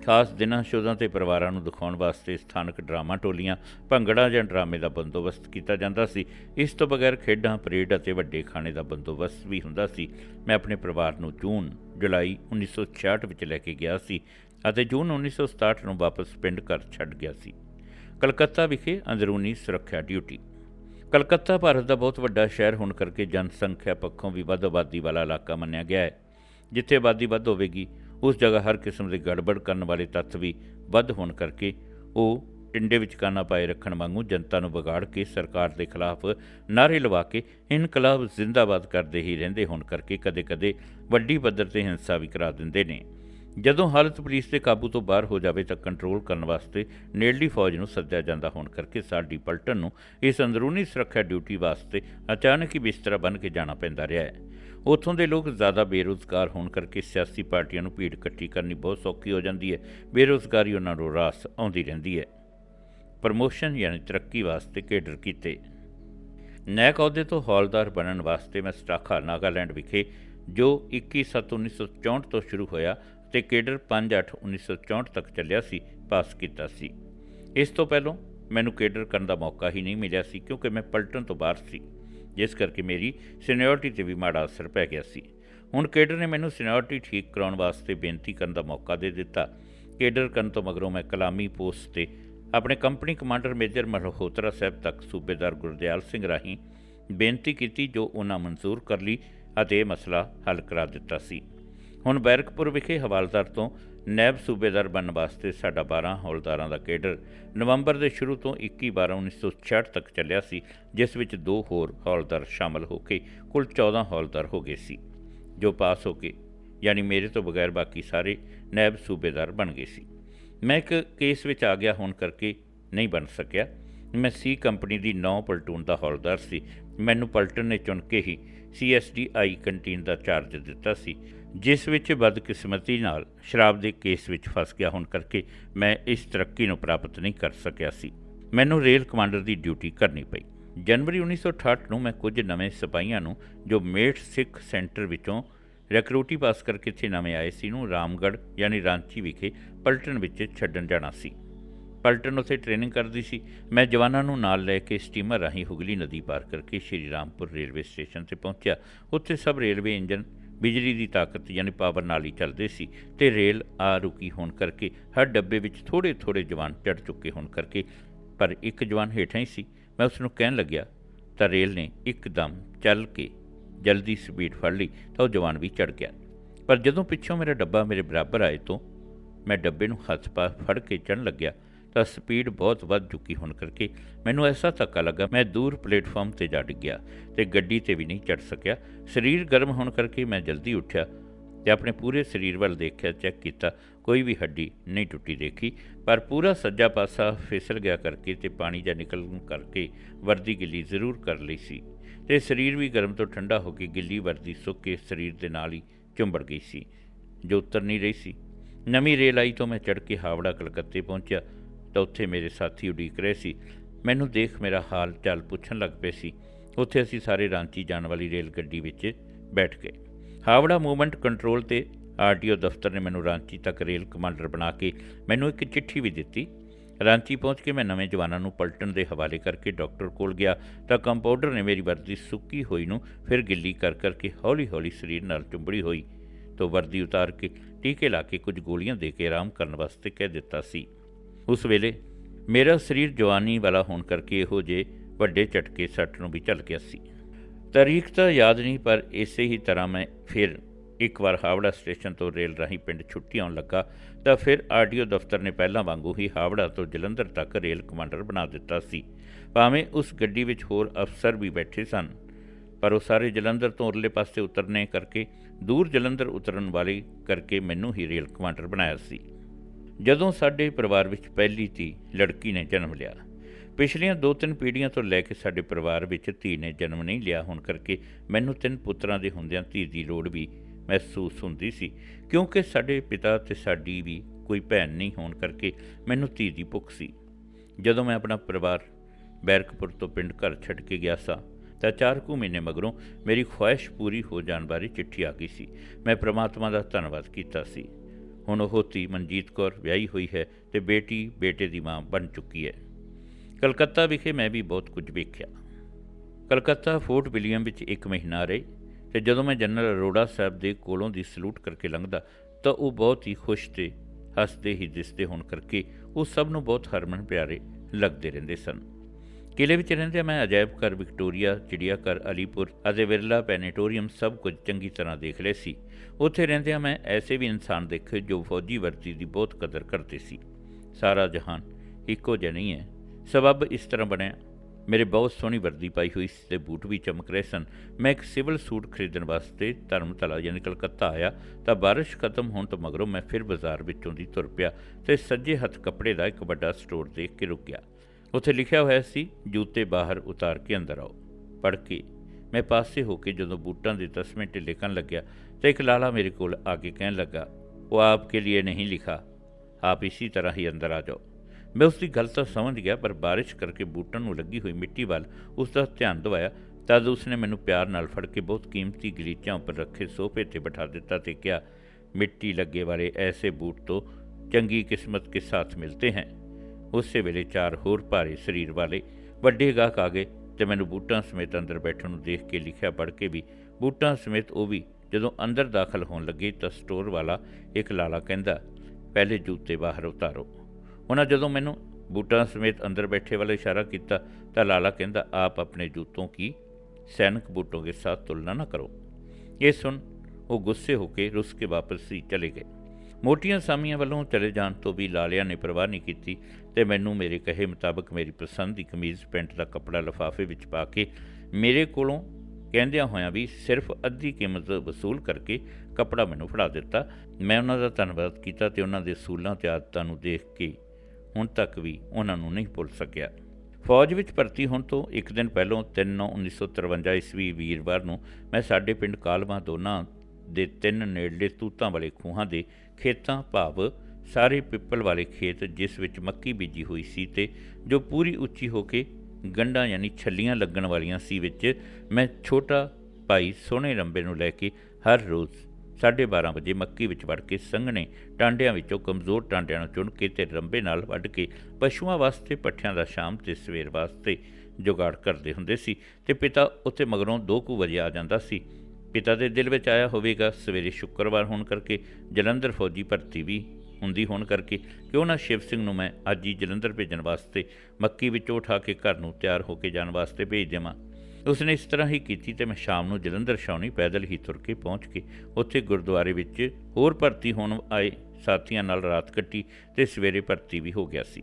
ਖਾਸ ਦਿਨਾਂ ਸ਼ੋਧਾਂ ਤੇ ਪਰਿਵਾਰਾਂ ਨੂੰ ਦਿਖਾਉਣ ਵਾਸਤੇ ਸਥਾਨਕ ਡਰਾਮਾ ਟੋਲੀਆਂ, ਭੰਗੜਾ ਜਾਂ ਡਰਾਮੇ ਦਾ ਬੰਦੋਬਸਤ ਕੀਤਾ ਜਾਂਦਾ ਸੀ। ਇਸ ਤੋਂ ਬਗੈਰ ਖੇਡਾਂ, ਪਰੇਡ ਅਤੇ ਵੱਡੇ ਖਾਣੇ ਦਾ ਬੰਦੋਬਸਤ ਵੀ ਹੁੰਦਾ ਸੀ। ਮੈਂ ਆਪਣੇ ਪਰਿਵਾਰ ਨੂੰ ਜੂਨ, ਜੁਲਾਈ 1966 ਵਿੱਚ ਲੈ ਕੇ ਗਿਆ ਸੀ ਅਤੇ ਜੂਨ 1967 ਨੂੰ ਵਾਪਸ ਪਿੰਡ ਘਰ ਛੱਡ ਗਿਆ ਸੀ। ਕਲਕੱਤਾ ਵਿਖੇ ਅੰਦਰੂਨੀ ਸੁਰੱਖਿਆ ਡਿਊਟੀ। ਕਲਕੱਤਾ ਭਾਰਤ ਦਾ ਬਹੁਤ ਵੱਡਾ ਸ਼ਹਿਰ ਹੋਣ ਕਰਕੇ ਜਨਸੰਖਿਆ ਪੱਖੋਂ ਵੀ ਵੱਧ ਆਬਾਦੀ ਵਾਲਾ ਇਲਾਕਾ ਮੰਨਿਆ ਗਿਆ ਹੈ। ਜਿੱਥੇ ਆਬਾਦੀ ਵੱਧ ਹੋਵੇਗੀ, ਉਸ ਜਗ੍ਹਾ ਹਰ ਕਿਸਮ ਦੇ ਗੜਬੜ ਕਰਨ ਵਾਲੇ ਤੱਤ ਵੀ ਵੱਧ ਹੋਣ ਕਰਕੇ ਉਹ ਟਿੰਡੇ ਵਿੱਚ ਕਾਨਾ ਪਾਏ ਰੱਖਣ ਵਾਂਗੂ ਜਨਤਾ ਨੂੰ ਵਿਗਾੜ ਕੇ ਸਰਕਾਰ ਦੇ ਖਿਲਾਫ ਨਾਰੇ ਲਵਾ ਕੇ ਇਨਕਲਾਬ ਜ਼ਿੰਦਾਬਾਦ ਕਰਦੇ ਹੀ ਰਹਿੰਦੇ ਹੋਣ ਕਰਕੇ ਕਦੇ-ਕਦੇ ਵੱਡੀ ਪੱਧਰ ਤੇ ਹਿੰਸਾ ਵੀ ਕਰਾ ਦਿੰਦੇ ਨੇ। ਜਦੋਂ ਹਾਲਤ ਪੁਲਿਸ ਦੇ ਕਾਬੂ ਤੋਂ ਬਾਹਰ ਹੋ ਜਾਵੇ ਤਾਂ ਕੰਟਰੋਲ ਕਰਨ ਵਾਸਤੇ ਨੇੜਲੀ ਫੌਜ ਨੂੰ ਸੱਦਿਆ ਜਾਂਦਾ ਹੋਣ ਕਰਕੇ ਸਾਡੀ ਪਲਟਨ ਨੂੰ ਇਸ ਅੰਦਰੂਨੀ ਸੁਰੱਖਿਆ ਡਿਊਟੀ ਵਾਸਤੇ ਅਚਾਨਕ ਹੀ ਬਿਸਤਰਾ ਬਣ ਕੇ ਜਾਣਾ ਪੈਂਦਾ ਰਿਹਾ ਹੈ। ਉੱਥੋਂ ਦੇ ਲੋਕ ਜ਼ਿਆਦਾ ਬੇਰੁਜ਼ਗਾਰ ਹੋਣ ਕਰਕੇ ਸਿਆਸੀ ਪਾਰਟੀਆਂ ਨੂੰ ਭੀੜ ਇਕੱਠੀ ਕਰਨੀ ਬਹੁਤ ਸੌਖੀ ਹੋ ਜਾਂਦੀ ਹੈ। ਬੇਰੁਜ਼ਗਾਰੀ ਉਹਨਾਂ ਨੂੰ ਰਾਸ ਆਉਂਦੀ ਰਹਿੰਦੀ ਹੈ। ਪ੍ਰਮੋਸ਼ਨ ਯਾਨੀ ਤਰੱਕੀ ਵਾਸਤੇ ਕੇਡਰ ਕੀਤੇ। ਨੈਕ ਅਹੁਦੇ ਤੋਂ ਹੌਲਦਾਰ ਬਣਨ ਵਾਸਤੇ ਮੈਂ ਸਟਾਖਾ ਨਾਗਾਲੈਂਡ ਵਿਖੇ ਜੋ 21/7/1964 ਤੋਂ ਸ਼ੁਰੂ ਹੋਇਆ ਤੇ ਕੇਡਰ 5/8/1964 ਤੱਕ ਚੱਲਿਆ ਸੀ, ਪਾਸ ਕੀਤਾ ਸੀ। ਇਸ ਤੋਂ ਪਹਿਲਾਂ ਮੈਨੂੰ ਕੇਡਰ ਕਰਨ ਦਾ ਮੌਕਾ ਹੀ ਨਹੀਂ ਮਿਲਿਆ ਸੀ, ਕਿਉਂਕਿ ਮੈਂ ਪਲਟਨ ਤੋਂ ਬਾਹਰ ਸੀ, ਜਿਸ ਕਰਕੇ ਮੇਰੀ ਸੀਨੀਅਰਟੀ ਤੇ ਵੀ ਮਾੜਾ ਅਸਰ ਪੈ ਗਿਆ ਸੀ। ਹੁਣ ਕੇਡਰ ਨੇ ਮੈਨੂੰ ਸੀਨੀਅਰਟੀ ਠੀਕ ਕਰਾਉਣ ਵਾਸਤੇ ਬੇਨਤੀ ਕਰਨ ਦਾ ਮੌਕਾ ਦੇ ਦਿੱਤਾ। ਕੇਡਰ ਕਰਨ ਤੋਂ ਮਗਰੋਂ ਮੈਂ ਕਲਾਮੀ ਪੋਸਟ ਤੇ ਆਪਣੇ company commander major Malhotra sahib ਤੱਕ ਸੂਬੇਦਾਰ ਗੁਰਦਿਆਲ ਸਿੰਘ ਰਾਹੀਂ ਬੇਨਤੀ ਕੀਤੀ, ਜੋ ਉਹਨਾਂ ਮਨਜ਼ੂਰ ਕਰ ਲਈ ਅਤੇ ਇਹ ਮਸਲਾ ਹੱਲ ਕਰਾ ਦਿੱਤਾ ਸੀ। ਹੁਣ ਬੈਰਕਪੁਰ ਵਿਖੇ ਹਵਾਲਦਾਰ ਤੋਂ ਨੈਬ ਸੂਬੇਦਾਰ ਬਣਨ ਵਾਸਤੇ ਸਾਡਾ 12 ਹੌਲਦਾਰਾਂ ਦਾ ਕੇਡਰ ਨਵੰਬਰ ਦੇ ਸ਼ੁਰੂ ਤੋਂ 21/12/1966 ਤੱਕ ਚੱਲਿਆ ਸੀ, ਜਿਸ ਵਿੱਚ ਦੋ ਹੋਰ ਹੌਲਦਾਰ ਸ਼ਾਮਲ ਹੋ ਕੇ ਕੁੱਲ 14 ਹੌਲਦਾਰ ਹੋ ਗਏ ਸੀ, ਜੋ ਪਾਸ ਹੋ ਕੇ, ਯਾਨੀ ਮੇਰੇ ਤੋਂ ਬਗੈਰ ਬਾਕੀ ਸਾਰੇ ਨੈਬ ਸੂਬੇਦਾਰ ਬਣ ਗਏ ਸੀ। ਮੈਂ ਇੱਕ ਕੇਸ ਵਿੱਚ ਆ ਗਿਆ ਹੋਣ ਕਰਕੇ ਨਹੀਂ ਬਣ ਸਕਿਆ। ਮੈਂ ਸੀ ਕੰਪਨੀ ਦੀ 9 ਪਲਟੂਨ ਦਾ ਹੌਲਦਾਰ ਸੀ। ਮੈਨੂੰ ਪਲਟਨ ਨੇ ਚੁਣ ਕੇ ਹੀ ਸੀਐਸਡੀਆਈ ਕੰਟੀਨ ਦਾ ਚਾਰਜ ਦਿੱਤਾ ਸੀ। ਜਿਸ ਵਿੱਚ ਬਦਕਿਸਮਤੀ ਨਾਲ ਸ਼ਰਾਬ ਦੇ ਕੇਸ ਵਿੱਚ ਫਸ ਗਿਆ ਹੋਣ ਕਰਕੇ ਮੈਂ ਇਸ ਤਰੱਕੀ ਨੂੰ ਪ੍ਰਾਪਤ ਨਹੀਂ ਕਰ ਸਕਿਆ ਸੀ। ਮੈਨੂੰ ਰੇਲ ਕਮਾਂਡਰ ਦੀ ਡਿਊਟੀ ਕਰਨੀ ਪਈ। ਜਨਵਰੀ 1968 ਨੂੰ ਮੈਂ ਕੁਝ ਨਵੇਂ ਸਿਪਾਹੀਆਂ ਨੂੰ ਜੋ ਮੇਟ ਸਿੱਖ ਸੈਂਟਰ ਵਿੱਚੋਂ ਰਿਕਰੂਟੀ ਪਾਸ ਕਰਕੇ ਇੱਥੇ ਨਵੇਂ ਆਏ ਸੀ ਨੂੰ ਰਾਮਗੜ੍ਹ ਯਾਨੀ ਰਾਂਚੀ ਵਿਖੇ ਪਲਟਨ ਵਿੱਚ ਛੱਡਣ ਜਾਣਾ ਸੀ। ਪਲਟਨ ਉੱਥੇ ਟ੍ਰੇਨਿੰਗ ਕਰਦੀ ਸੀ। ਮੈਂ ਜਵਾਨਾਂ ਨੂੰ ਨਾਲ ਲੈ ਕੇ ਸਟੀਮਰ ਰਾਹੀਂ ਹੁਗਲੀ ਨਦੀ ਪਾਰ ਕਰਕੇ ਸ਼੍ਰੀ ਰਾਮਪੁਰ ਰੇਲਵੇ ਸਟੇਸ਼ਨ ਤੇ ਪਹੁੰਚਿਆ। ਉੱਥੇ ਸਭ ਰੇਲਵੇ ਇੰਜਨ ਬਿਜਲੀ ਦੀ ਤਾਕਤ ਯਾਨੀ ਪਾਵਰ ਨਾਲ ਹੀ ਚੱਲਦੇ ਸੀ ਤੇ ਰੇਲ ਆ ਰੁਕੀ ਹੋਣ ਕਰਕੇ ਹਰ ਡੱਬੇ ਵਿੱਚ ਥੋੜੇ ਥੋੜੇ ਜਵਾਨ ਚੜ ਚੁੱਕੇ ਹੋਣ ਕਰਕੇ, ਪਰ ਇੱਕ ਜਵਾਨ ਹੇਠਾਂ ਹੀ ਸੀ। ਮੈਂ ਉਸ ਨੂੰ ਕਹਿਣ ਲੱਗਿਆ, ਤਾਂ ਰੇਲ ਨੇ ਇੱਕਦਮ ਚੱਲ ਕੇ ਜਲਦੀ ਸਪੀਡ ਫੜ ਲਈ, ਤਾਂ ਉਹ ਜਵਾਨ ਵੀ ਚੜ ਗਿਆ। ਪਰ ਜਦੋਂ ਪਿੱਛੋਂ ਮੇਰਾ ਡੱਬਾ ਮੇਰੇ ਬਰਾਬਰ ਆਏ ਤੋਂ, ਮੈਂ ਡੱਬੇ ਨੂੰ ਹੱਥ ਪਾ ਫੜ ਕੇ ਚੜਨ ਲੱਗਿਆ। ਤਾਂ ਸਪੀਡ ਬਹੁਤ ਵੱਧ ਚੁੱਕੀ ਹੋਣ ਕਰਕੇ ਮੈਨੂੰ ਐਸਾ ਧੱਕਾ ਲੱਗਾ, ਮੈਂ ਦੂਰ ਪਲੇਟਫਾਰਮ ਤੇ ਜਾ ਡਿੱਗਿਆ ਤੇ ਗੱਡੀ ਤੇ ਵੀ ਨਹੀਂ ਚੜ ਸਕਿਆ। ਸਰੀਰ ਗਰਮ ਹੋਣ ਕਰਕੇ ਮੈਂ ਜਲਦੀ ਉੱਠਿਆ ਤੇ ਆਪਣੇ ਪੂਰੇ ਸਰੀਰ ਵੱਲ ਦੇਖਿਆ, ਚੈੱਕ ਕੀਤਾ, ਕੋਈ ਵੀ ਹੱਡੀ ਨਹੀਂ ਟੁੱਟੀ ਦੇਖੀ, ਪਰ ਪੂਰਾ ਸੱਜਾ ਪਾਸਾ ਫਿਸਲ ਗਿਆ ਕਰਕੇ ਤੇ ਪਾਣੀ ਜਾਂ ਨਿਕਲਣ ਕਰਕੇ ਵਰਦੀ ਗਿੱਲੀ ਜ਼ਰੂਰ ਕਰ ਲਈ ਸੀ ਤੇ ਸਰੀਰ ਵੀ ਗਰਮ ਤੋਂ ਠੰਡਾ ਹੋ ਕੇ ਗਿੱਲੀ ਵਰਦੀ ਸੁੱਕ ਕੇ ਸਰੀਰ ਦੇ ਨਾਲ ਹੀ ਚੁੰਬੜ ਗਈ ਸੀ, ਜੋ ਉਤਰ ਨਹੀਂ ਰਹੀ ਸੀ। ਨਵੀਂ ਰੇਲ ਆਈ ਤੋਂ ਮੈਂ ਚੜ ਕੇ ਹਾਵੜਾ ਕਲਕੱਤੇ ਪਹੁੰਚਿਆ। ਤਾਂ ਉੱਥੇ ਮੇਰੇ ਸਾਥੀ ਉਡੀਕ ਰਹੇ ਸੀ। ਮੈਨੂੰ ਦੇਖ ਮੇਰਾ ਹਾਲ ਚਾਲ ਪੁੱਛਣ ਲੱਗ ਪਏ ਸੀ। ਉੱਥੇ ਅਸੀਂ ਸਾਰੇ ਰਾਂਚੀ ਜਾਣ ਵਾਲੀ ਰੇਲ ਗੱਡੀ ਵਿੱਚ ਬੈਠ ਗਏ। ਹਾਵੜਾ ਮੂਵਮੈਂਟ ਕੰਟਰੋਲ ਤੇ ਆਰਟੀਓ ਦਫ਼ਤਰ ਨੇ ਮੈਨੂੰ ਰਾਂਚੀ ਤੱਕ ਰੇਲ ਕਮਾਂਡਰ ਬਣਾ ਕੇ ਮੈਨੂੰ ਇੱਕ ਚਿੱਠੀ ਵੀ ਦਿੱਤੀ। ਰਾਂਚੀ ਪਹੁੰਚ ਕੇ ਮੈਂ ਨਵੇਂ ਜਵਾਨਾਂ ਨੂੰ ਪਲਟਣ ਦੇ ਹਵਾਲੇ ਕਰਕੇ ਡਾਕਟਰ ਕੋਲ ਗਿਆ ਤਾਂ ਕੰਪਾਊਂਡਰ ਨੇ ਮੇਰੀ ਵਰਦੀ ਸੁੱਕੀ ਹੋਈ ਨੂੰ ਫਿਰ ਗਿੱਲੀ ਕਰ ਕਰਕੇ ਹੌਲੀ-ਹੌਲੀ ਸਰੀਰ ਨਾਲ ਚੁੰਬੜੀ ਹੋਈ ਤੋਂ ਵਰਦੀ ਉਤਾਰ ਕੇ ਟੀਕੇ ਲਾ ਕੇ ਕੁਝ ਗੋਲੀਆਂ ਦੇ ਕੇ ਆਰਾਮ ਕਰਨ ਵਾਸਤੇ ਕਹਿ ਦਿੱਤਾ ਸੀ। ਉਸ ਵੇਲੇ ਮੇਰਾ ਸਰੀਰ ਜਵਾਨੀ ਵਾਲਾ ਹੋਣ ਕਰਕੇ ਇਹੋ ਜੇ ਵੱਡੇ ਝਟਕੇ ਸੱਟ ਨੂੰ ਵੀ ਝਲਕਿਆ ਸੀ। ਤਾਰੀਖ ਤਾਂ ਯਾਦ ਨਹੀਂ, ਪਰ ਇਸੇ ਹੀ ਤਰ੍ਹਾਂ ਮੈਂ ਫਿਰ ਇੱਕ ਵਾਰ ਹਾਵੜਾ ਸਟੇਸ਼ਨ ਤੋਂ ਰੇਲ ਰਾਹੀਂ ਪਿੰਡ ਛੁੱਟੀ ਆਉਣ ਲੱਗਾ, ਤਾਂ ਫਿਰ ਆਰਡੀਓ ਦਫ਼ਤਰ ਨੇ ਪਹਿਲਾਂ ਵਾਂਗੂ ਹੀ ਹਾਵੜਾ ਤੋਂ ਜਲੰਧਰ ਤੱਕ ਰੇਲ ਕਮਾਂਡਰ ਬਣਾ ਦਿੱਤਾ ਸੀ। ਭਾਵੇਂ ਉਸ ਗੱਡੀ ਵਿੱਚ ਹੋਰ ਅਫਸਰ ਵੀ ਬੈਠੇ ਸਨ, ਪਰ ਉਹ ਸਾਰੇ ਜਲੰਧਰ ਤੋਂ ਉਰਲੇ ਪਾਸੇ ਉਤਰਨੇ ਕਰਕੇ ਦੂਰ ਜਲੰਧਰ ਉਤਰਨ ਵਾਲੀ ਕਰਕੇ ਮੈਨੂੰ ਹੀ ਰੇਲ ਕਮਾਂਡਰ ਬਣਾਇਆ ਸੀ। ਜਦੋਂ ਸਾਡੇ ਪਰਿਵਾਰ ਵਿੱਚ ਪਹਿਲੀ ਧੀ ਲੜਕੀ ਨੇ ਜਨਮ ਲਿਆ, ਪਿਛਲੀਆਂ ਦੋ ਤਿੰਨ ਪੀੜ੍ਹੀਆਂ ਤੋਂ ਲੈ ਕੇ ਸਾਡੇ ਪਰਿਵਾਰ ਵਿੱਚ ਧੀ ਨੇ ਜਨਮ ਨਹੀਂ ਲਿਆ ਹੋਣ ਕਰਕੇ ਮੈਨੂੰ ਤਿੰਨ ਪੁੱਤਰਾਂ ਦੇ ਹੁੰਦਿਆਂ ਧੀ ਦੀ ਲੋੜ ਵੀ ਮਹਿਸੂਸ ਹੁੰਦੀ ਸੀ, ਕਿਉਂਕਿ ਸਾਡੇ ਪਿਤਾ ਤੇ ਸਾਡੀ ਵੀ ਕੋਈ ਭੈਣ ਨਹੀਂ ਹੋਣ ਕਰਕੇ ਮੈਨੂੰ ਧੀ ਦੀ ਭੁੱਖ ਸੀ। ਜਦੋਂ ਮੈਂ ਆਪਣਾ ਪਰਿਵਾਰ ਬੈਰਕਪੁਰ ਤੋਂ ਪਿੰਡ ਘਰ ਛੱਡ ਕੇ ਗਿਆ ਸਾਂ, ਤਾਂ ਚਾਰ ਕੁ ਮਹੀਨੇ ਮਗਰੋਂ ਮੇਰੀ ਖੁਆਇਸ਼ ਪੂਰੀ ਹੋ ਜਾਣ ਬਾਰੇ ਚਿੱਠੀ ਆ ਗਈ ਸੀ। ਮੈਂ ਪ੍ਰਮਾਤਮਾ ਦਾ ਧੰਨਵਾਦ ਕੀਤਾ ਸੀ। ਹੁਣ ਉਹ ਧੀ ਮਨਜੀਤ ਕੌਰ ਵਿਆਹੀ ਹੋਈ ਹੈ ਤੇ ਬੇਟੀ ਬੇਟੇ ਦੀ ਮਾਂ ਬਣ ਚੁੱਕੀ ਹੈ। ਕਲਕੱਤਾ ਵਿਖੇ ਮੈਂ ਵੀ ਬਹੁਤ ਕੁਝ ਵੇਖਿਆ। ਕਲਕੱਤਾ ਫੋਰਟ ਵਿਲੀਅਮ ਵਿੱਚ ਇੱਕ ਮਹੀਨਾ ਰਹੇ ਤੇ ਜਦੋਂ ਮੈਂ ਜਨਰਲ ਅਰੋੜਾ ਸਾਹਿਬ ਦੇ ਕੋਲੋਂ ਦੀ ਸਲੂਟ ਕਰਕੇ ਲੰਘਦਾ ਤਾਂ ਉਹ ਬਹੁਤ ਹੀ ਖੁਸ਼ ਤੇ ਹੱਸਦੇ ਹੀ ਦਿਸਦੇ ਹੋਣ ਕਰਕੇ ਉਹ ਸਭ ਨੂੰ ਬਹੁਤ ਹਰਮਨ ਪਿਆਰੇ ਲੱਗਦੇ ਰਹਿੰਦੇ ਸਨ। ਕਿਲੇ ਵਿੱਚ ਰਹਿੰਦੇ ਮੈਂ ਅਜਾਇਬ ਘਰ ਵਿਕਟੋਰੀਆ ਚਿੜੀਆ ਘਰ ਅਲੀਪੁਰ ਅਤੇ ਵਿਰਲਾ ਪੈਨੇਟੋਰੀਅਮ ਸਭ ਕੁਝ ਚੰਗੀ ਤਰ੍ਹਾਂ ਦੇਖ ਲਏ ਸੀ। ਉੱਥੇ ਰਹਿੰਦਿਆਂ ਮੈਂ ਐਸੇ ਵੀ ਇਨਸਾਨ ਦੇਖੇ ਜੋ ਫੌਜੀ ਵਰਦੀ ਦੀ ਬਹੁਤ ਕਦਰ ਕਰਦੇ ਸੀ। ਸਾਰਾ ਜਹਾਨ ਇੱਕੋ ਜਿਹਾ ਨਹੀਂ ਹੈ। ਸਬਬ ਇਸ ਤਰ੍ਹਾਂ ਬਣਿਆ। ਮੇਰੇ ਬਹੁਤ ਸੋਹਣੀ ਵਰਦੀ ਪਾਈ ਹੋਈ ਸੀ ਤੇ ਬੂਟ ਵੀ ਚਮਕ ਰਹੇ ਸਨ। ਮੈਂ ਇੱਕ ਸਿਵਲ ਸੂਟ ਖਰੀਦਣ ਵਾਸਤੇ ਧਰਮਤਲਾ ਯਾਨੀ ਕਲਕੱਤਾ ਆਇਆ ਤਾਂ ਬਾਰਿਸ਼ ਖਤਮ ਹੋਣ ਤੋਂ ਮਗਰੋਂ ਮੈਂ ਫਿਰ ਬਾਜ਼ਾਰ ਵਿੱਚੋਂ ਦੀ ਤੁਰ ਪਿਆ ਤੇ ਸੱਜੇ ਹੱਥ ਕੱਪੜੇ ਦਾ ਇੱਕ ਵੱਡਾ ਸਟੋਰ ਦੇਖ ਕੇ ਰੁਕ ਗਿਆ। ਉੱਥੇ ਲਿਖਿਆ ਹੋਇਆ ਸੀ, ਜੂਤੇ ਬਾਹਰ ਉਤਾਰ ਕੇ ਅੰਦਰ ਆਓ। ਪੜ੍ਹ ਕੇ ਮੈਂ ਪਾਸੇ ਹੋ ਕੇ ਜਦੋਂ ਬੂਟਾਂ ਦੇ ਤਸਮੇ ਢਿੱਲੇ ਕਰਨ ਲੱਗਿਆ, ਤਾਂ ਇੱਕ ਲਾਲਾ ਮੇਰੇ ਕੋਲ ਆ ਕੇ ਕਹਿਣ ਲੱਗਾ, ਉਹ ਆਪਕੇ ਲਈ ਨਹੀਂ ਲਿਖਾ, ਆਪ ਇਸੀ ਤਰ੍ਹਾਂ ਹੀ ਅੰਦਰ ਆ ਜਾਓ। ਮੈਂ ਉਸ ਦੀ ਗੱਲ ਤਾਂ ਸਮਝ ਗਿਆ, ਪਰ ਬਾਰਿਸ਼ ਕਰਕੇ ਬੂਟਾਂ ਨੂੰ ਲੱਗੀ ਹੋਈ ਮਿੱਟੀ ਵੱਲ ਉਸ ਦਾ ਧਿਆਨ ਦਵਾਇਆ, ਤਦ ਉਸਨੇ ਮੈਨੂੰ ਪਿਆਰ ਨਾਲ ਫੜ ਕੇ ਬਹੁਤ ਕੀਮਤੀ ਗਲੀਚਾਂ ਉੱਪਰ ਰੱਖੇ ਸੋਫੇ ਤੇ ਬਿਠਾ ਦਿੱਤਾ ਤੇ ਕਿਹਾ, ਮਿੱਟੀ ਲੱਗੇ ਵਾਲੇ ਐਸੇ ਬੂਟ ਤੋਂ ਚੰਗੀ ਕਿਸਮਤ ਕੇ ਸਾਥ ਮਿਲਤੇ हैं ਉਸੇ ਵੇਲੇ ਚਾਰ ਹੋਰ ਭਾਰੇ ਸਰੀਰ ਵਾਲੇ ਵੱਡੇ ਗਾਹਕ ਆ ਗਏ ਤੇ ਮੈਨੂੰ ਬੂਟਾਂ ਸਮੇਤ ਅੰਦਰ ਬੈਠਣ ਨੂੰ ਦੇਖ ਕੇ ਲਿਖਿਆ ਪੜ ਕੇ ਵੀ ਬੂਟਾਂ ਸਮੇਤ ਉਹ ਵੀ ਜਦੋਂ ਅੰਦਰ ਦਾਖਲ ਹੋਣ ਲੱਗੇ ਤਾਂ ਸਟੋਰ ਵਾਲਾ ਇੱਕ ਲਾਲਾ ਕਹਿੰਦਾ, ਪਹਿਲੇ ਜੂਤੇ ਬਾਹਰ ਉਤਾਰੋ। ਉਹਨਾਂ ਜਦੋਂ ਮੈਨੂੰ ਬੂਟਾਂ ਸਮੇਤ ਅੰਦਰ ਬੈਠੇ ਵਾਲੇ ਇਸ਼ਾਰਾ ਕੀਤਾ ਤਾਂ ਲਾਲਾ ਕਹਿੰਦਾ, ਆਪ ਆਪਣੇ ਜੂਤੋਂ ਕੀ ਸੈਨਿਕ ਬੂਟੋਂ ਦੇ ਸਾਥ ਤੁਲਨਾ ਨਾ ਕਰੋ? ਇਹ ਸੁਣ ਉਹ ਗੁੱਸੇ ਹੋ ਕੇ ਰੁੱਸ ਕੇ ਵਾਪਸ ਹੀ ਚਲੇ ਗਏ। ਮੋਟੀਆਂ ਸਾਮੀਆਂ ਵੱਲੋਂ ਚਲੇ ਜਾਣ ਤੋਂ ਵੀ ਲਾਲਿਆਂ ਨੇ ਪਰਵਾਹ ਨਹੀਂ ਕੀਤੀ ਤੇ ਮੈਨੂੰ ਮੇਰੇ ਕਹੇ ਮੁਤਾਬਕ ਮੇਰੀ ਪਸੰਦ ਦੀ ਕਮੀਜ਼, ਪੈਂਟ ਦਾ ਕੱਪੜਾ ਲਿਫਾਫੇ ਵਿੱਚ ਪਾ ਕੇ ਮੇਰੇ ਕੋਲੋਂ ਕਹਿੰਦਿਆਂ ਹੋਇਆਂ ਵੀ ਸਿਰਫ ਅੱਧੀ ਕੀਮਤ ਵਸੂਲ ਕਰਕੇ ਕੱਪੜਾ ਮੈਨੂੰ ਫੜਾ ਦਿੱਤਾ। ਮੈਂ ਉਹਨਾਂ ਦਾ ਧੰਨਵਾਦ ਕੀਤਾ ਤੇ ਉਹਨਾਂ ਦੇ ਸੂਲਾਂ ਤੇ ਆਦਤਾਂ ਨੂੰ ਦੇਖ ਕੇ ਹੁਣ ਤੱਕ ਵੀ ਉਹਨਾਂ ਨੂੰ ਨਹੀਂ ਭੁੱਲ ਸਕਿਆ। ਫੌਜ ਵਿੱਚ ਭਰਤੀ ਹੋਣ ਤੋਂ ਇੱਕ ਦਿਨ ਪਹਿਲਾਂ 3/9/1953 ਈਸਵੀ ਵੀਰਵਾਰ ਨੂੰ ਮੈਂ ਸਾਡੇ ਪਿੰਡ ਕਾਲਵਾ ਦੋਨਾਂ ਦੇ ਤਿੰਨ ਨੇੜਲੇ ਤੂਤਾਂ ਵਾਲੇ ਖੂਹਾਂ ਦੇ ਖੇਤਾਂ, ਭਾਵ ਸਾਰੇ ਪਿੱਪਲ ਵਾਲੇ ਖੇਤ ਜਿਸ ਵਿੱਚ ਮੱਕੀ ਬੀਜੀ ਹੋਈ ਸੀ ਤੇ ਜੋ ਪੂਰੀ ਉੱਚੀ ਹੋ ਕੇ ਗੰਢਾਂ ਯਾਨੀ ਛੱਲੀਆਂ ਲੱਗਣ ਵਾਲੀਆਂ ਸੀ ਵਿੱਚ ਮੈਂ ਛੋਟਾ ਭਾਈ ਸੋਹਣੇ ਰੰਬੇ ਨੂੰ ਲੈ ਕੇ ਹਰ ਰੋਜ਼ 12:30 ਵਜੇ ਮੱਕੀ ਵਿੱਚ ਵੜ ਕੇ ਸੰਘਣੇ ਟਾਂਡਿਆਂ ਵਿੱਚੋਂ ਕਮਜ਼ੋਰ ਟਾਂਡਿਆਂ ਨੂੰ ਚੁਣ ਕੇ ਤੇ ਰੰਬੇ ਨਾਲ ਵੱਢ ਕੇ ਪਸ਼ੂਆਂ ਵਾਸਤੇ, ਪੱਠਿਆਂ ਦਾ ਸ਼ਾਮ ਤੇ ਸਵੇਰ ਵਾਸਤੇ ਜੁਗਾੜ ਕਰਦੇ ਹੁੰਦੇ ਸੀ ਤੇ ਪਿਤਾ ਉੱਥੇ ਮਗਰੋਂ 2 ਕੁ ਵਜੇ ਆ ਜਾਂਦਾ ਸੀ। ਪਿਤਾ ਦੇ ਦਿਲ ਵਿੱਚ ਆਇਆ ਹੋਵੇਗਾ, ਸਵੇਰੇ ਸ਼ੁੱਕਰਵਾਰ ਹੋਣ ਕਰਕੇ, ਜਲੰਧਰ ਫੌਜੀ ਭਰਤੀ ਵੀ ਹੁੰਦੀ ਹੋਣ ਕਰਕੇ, ਕਿਉਂ ਨਾ ਸ਼ਿਵ ਸਿੰਘ ਨੂੰ ਮੈਂ ਅੱਜ ਹੀ ਜਲੰਧਰ ਭੇਜਣ ਵਾਸਤੇ, ਮੱਕੀ ਵਿੱਚੋਂ ਉਠਾ ਕੇ ਘਰ ਨੂੰ ਤਿਆਰ ਹੋ ਕੇ ਜਾਣ ਵਾਸਤੇ ਭੇਜ ਦੇਵਾਂ। ਉਸਨੇ ਇਸ ਤਰ੍ਹਾਂ ਹੀ ਕੀਤੀ ਤੇ ਮੈਂ ਸ਼ਾਮ ਨੂੰ ਜਲੰਧਰ ਛਾਉਣੀ ਪੈਦਲ ਹੀ ਤੁਰ ਕੇ ਪਹੁੰਚ ਕੇ, ਉੱਥੇ ਗੁਰਦੁਆਰੇ ਵਿੱਚ ਹੋਰ ਭਰਤੀ ਹੋਣ ਆਏ ਸਾਥੀਆਂ ਨਾਲ ਰਾਤ ਕੱਟੀ ਤੇ ਸਵੇਰੇ ਭਰਤੀ ਵੀ ਹੋ ਗਿਆ ਸੀ।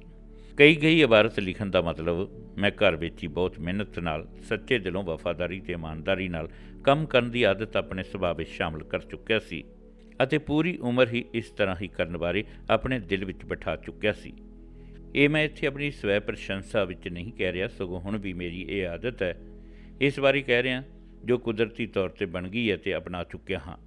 ਕਈ ਗਈ ਇਬਾਰਤ ਲਿਖਣ ਦਾ ਮਤਲਬ, ਮੈਂ ਘਰ ਵਿੱਚ ਹੀ ਬਹੁਤ ਮਿਹਨਤ ਨਾਲ, ਸੱਚੇ ਦਿਲੋਂ ਵਫਾਦਾਰੀ ਤੇ ਇਮਾਨਦਾਰੀ ਨਾਲ ਕੰਮ ਕਰਨ ਦੀ ਆਦਤ ਆਪਣੇ ਸੁਭਾਅ ਵਿੱਚ ਸ਼ਾਮਲ ਕਰ ਚੁੱਕਿਆ ਸੀ ਅਤੇ ਪੂਰੀ ਉਮਰ ਹੀ ਇਸ ਤਰ੍ਹਾਂ ਹੀ ਕਰਨ ਬਾਰੇ ਆਪਣੇ ਦਿਲ ਵਿੱਚ ਬਿਠਾ ਚੁੱਕਿਆ ਸੀ। ਇਹ ਮੈਂ ਇੱਥੇ ਆਪਣੀ ਸਵੈ ਪ੍ਰਸ਼ੰਸਾ ਵਿੱਚ ਨਹੀਂ ਕਹਿ ਰਿਹਾ, ਸਗੋਂ ਹੁਣ ਵੀ ਮੇਰੀ ਇਹ ਆਦਤ ਹੈ। ਇਸ ਬਾਰੇ ਕਹਿ ਰਿਹਾ ਜੋ ਕੁਦਰਤੀ ਤੌਰ ਤੇ ਬਣ ਗਈ ਹੈ ਤੇ ਅਪਣਾ ਚੁੱਕਿਆ ਹਾਂ।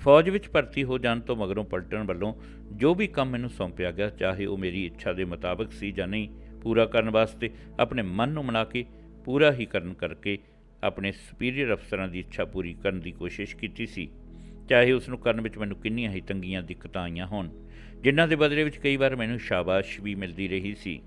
ਫੌਜ ਵਿੱਚ ਭਰਤੀ ਹੋ ਜਾਣ ਤੋਂ ਮਗਰੋਂ ਪਲਟਣ ਵੱਲੋਂ ਜੋ ਵੀ ਕੰਮ ਮੈਨੂੰ ਸੌਂਪਿਆ ਗਿਆ, ਚਾਹੇ ਉਹ ਮੇਰੀ ਇੱਛਾ ਦੇ ਮੁਤਾਬਕ ਸੀ ਜਾਂ ਨਹੀਂ, ਪੂਰਾ ਕਰਨ ਵਾਸਤੇ ਆਪਣੇ ਮਨ ਨੂੰ ਮਨਾ ਕੇ, ਪੂਰਾ ਹੀ ਕਰਨ ਕਰਕੇ ਆਪਣੇ ਸੁਪੀਰੀਅਰ ਅਫਸਰਾਂ ਦੀ ਇੱਛਾ ਪੂਰੀ ਕਰਨ ਦੀ ਕੋਸ਼ਿਸ਼ ਕੀਤੀ ਸੀ। ਚਾਹੇ ਉਸ ਨੂੰ ਕਰਨ ਵਿੱਚ ਮੈਨੂੰ ਕਿੰਨੀਆਂ ਹੀ ਤੰਗੀਆਂ, ਦਿੱਕਤਾਂ ਆਈਆਂ ਹੋਣ, ਜਿਨ੍ਹਾਂ ਦੇ ਬਦਲੇ ਵਿੱਚ ਕਈ ਵਾਰ ਮੈਨੂੰ ਸ਼ਾਬਾਸ਼ ਵੀ ਮਿਲਦੀ ਰਹੀ ਸੀ।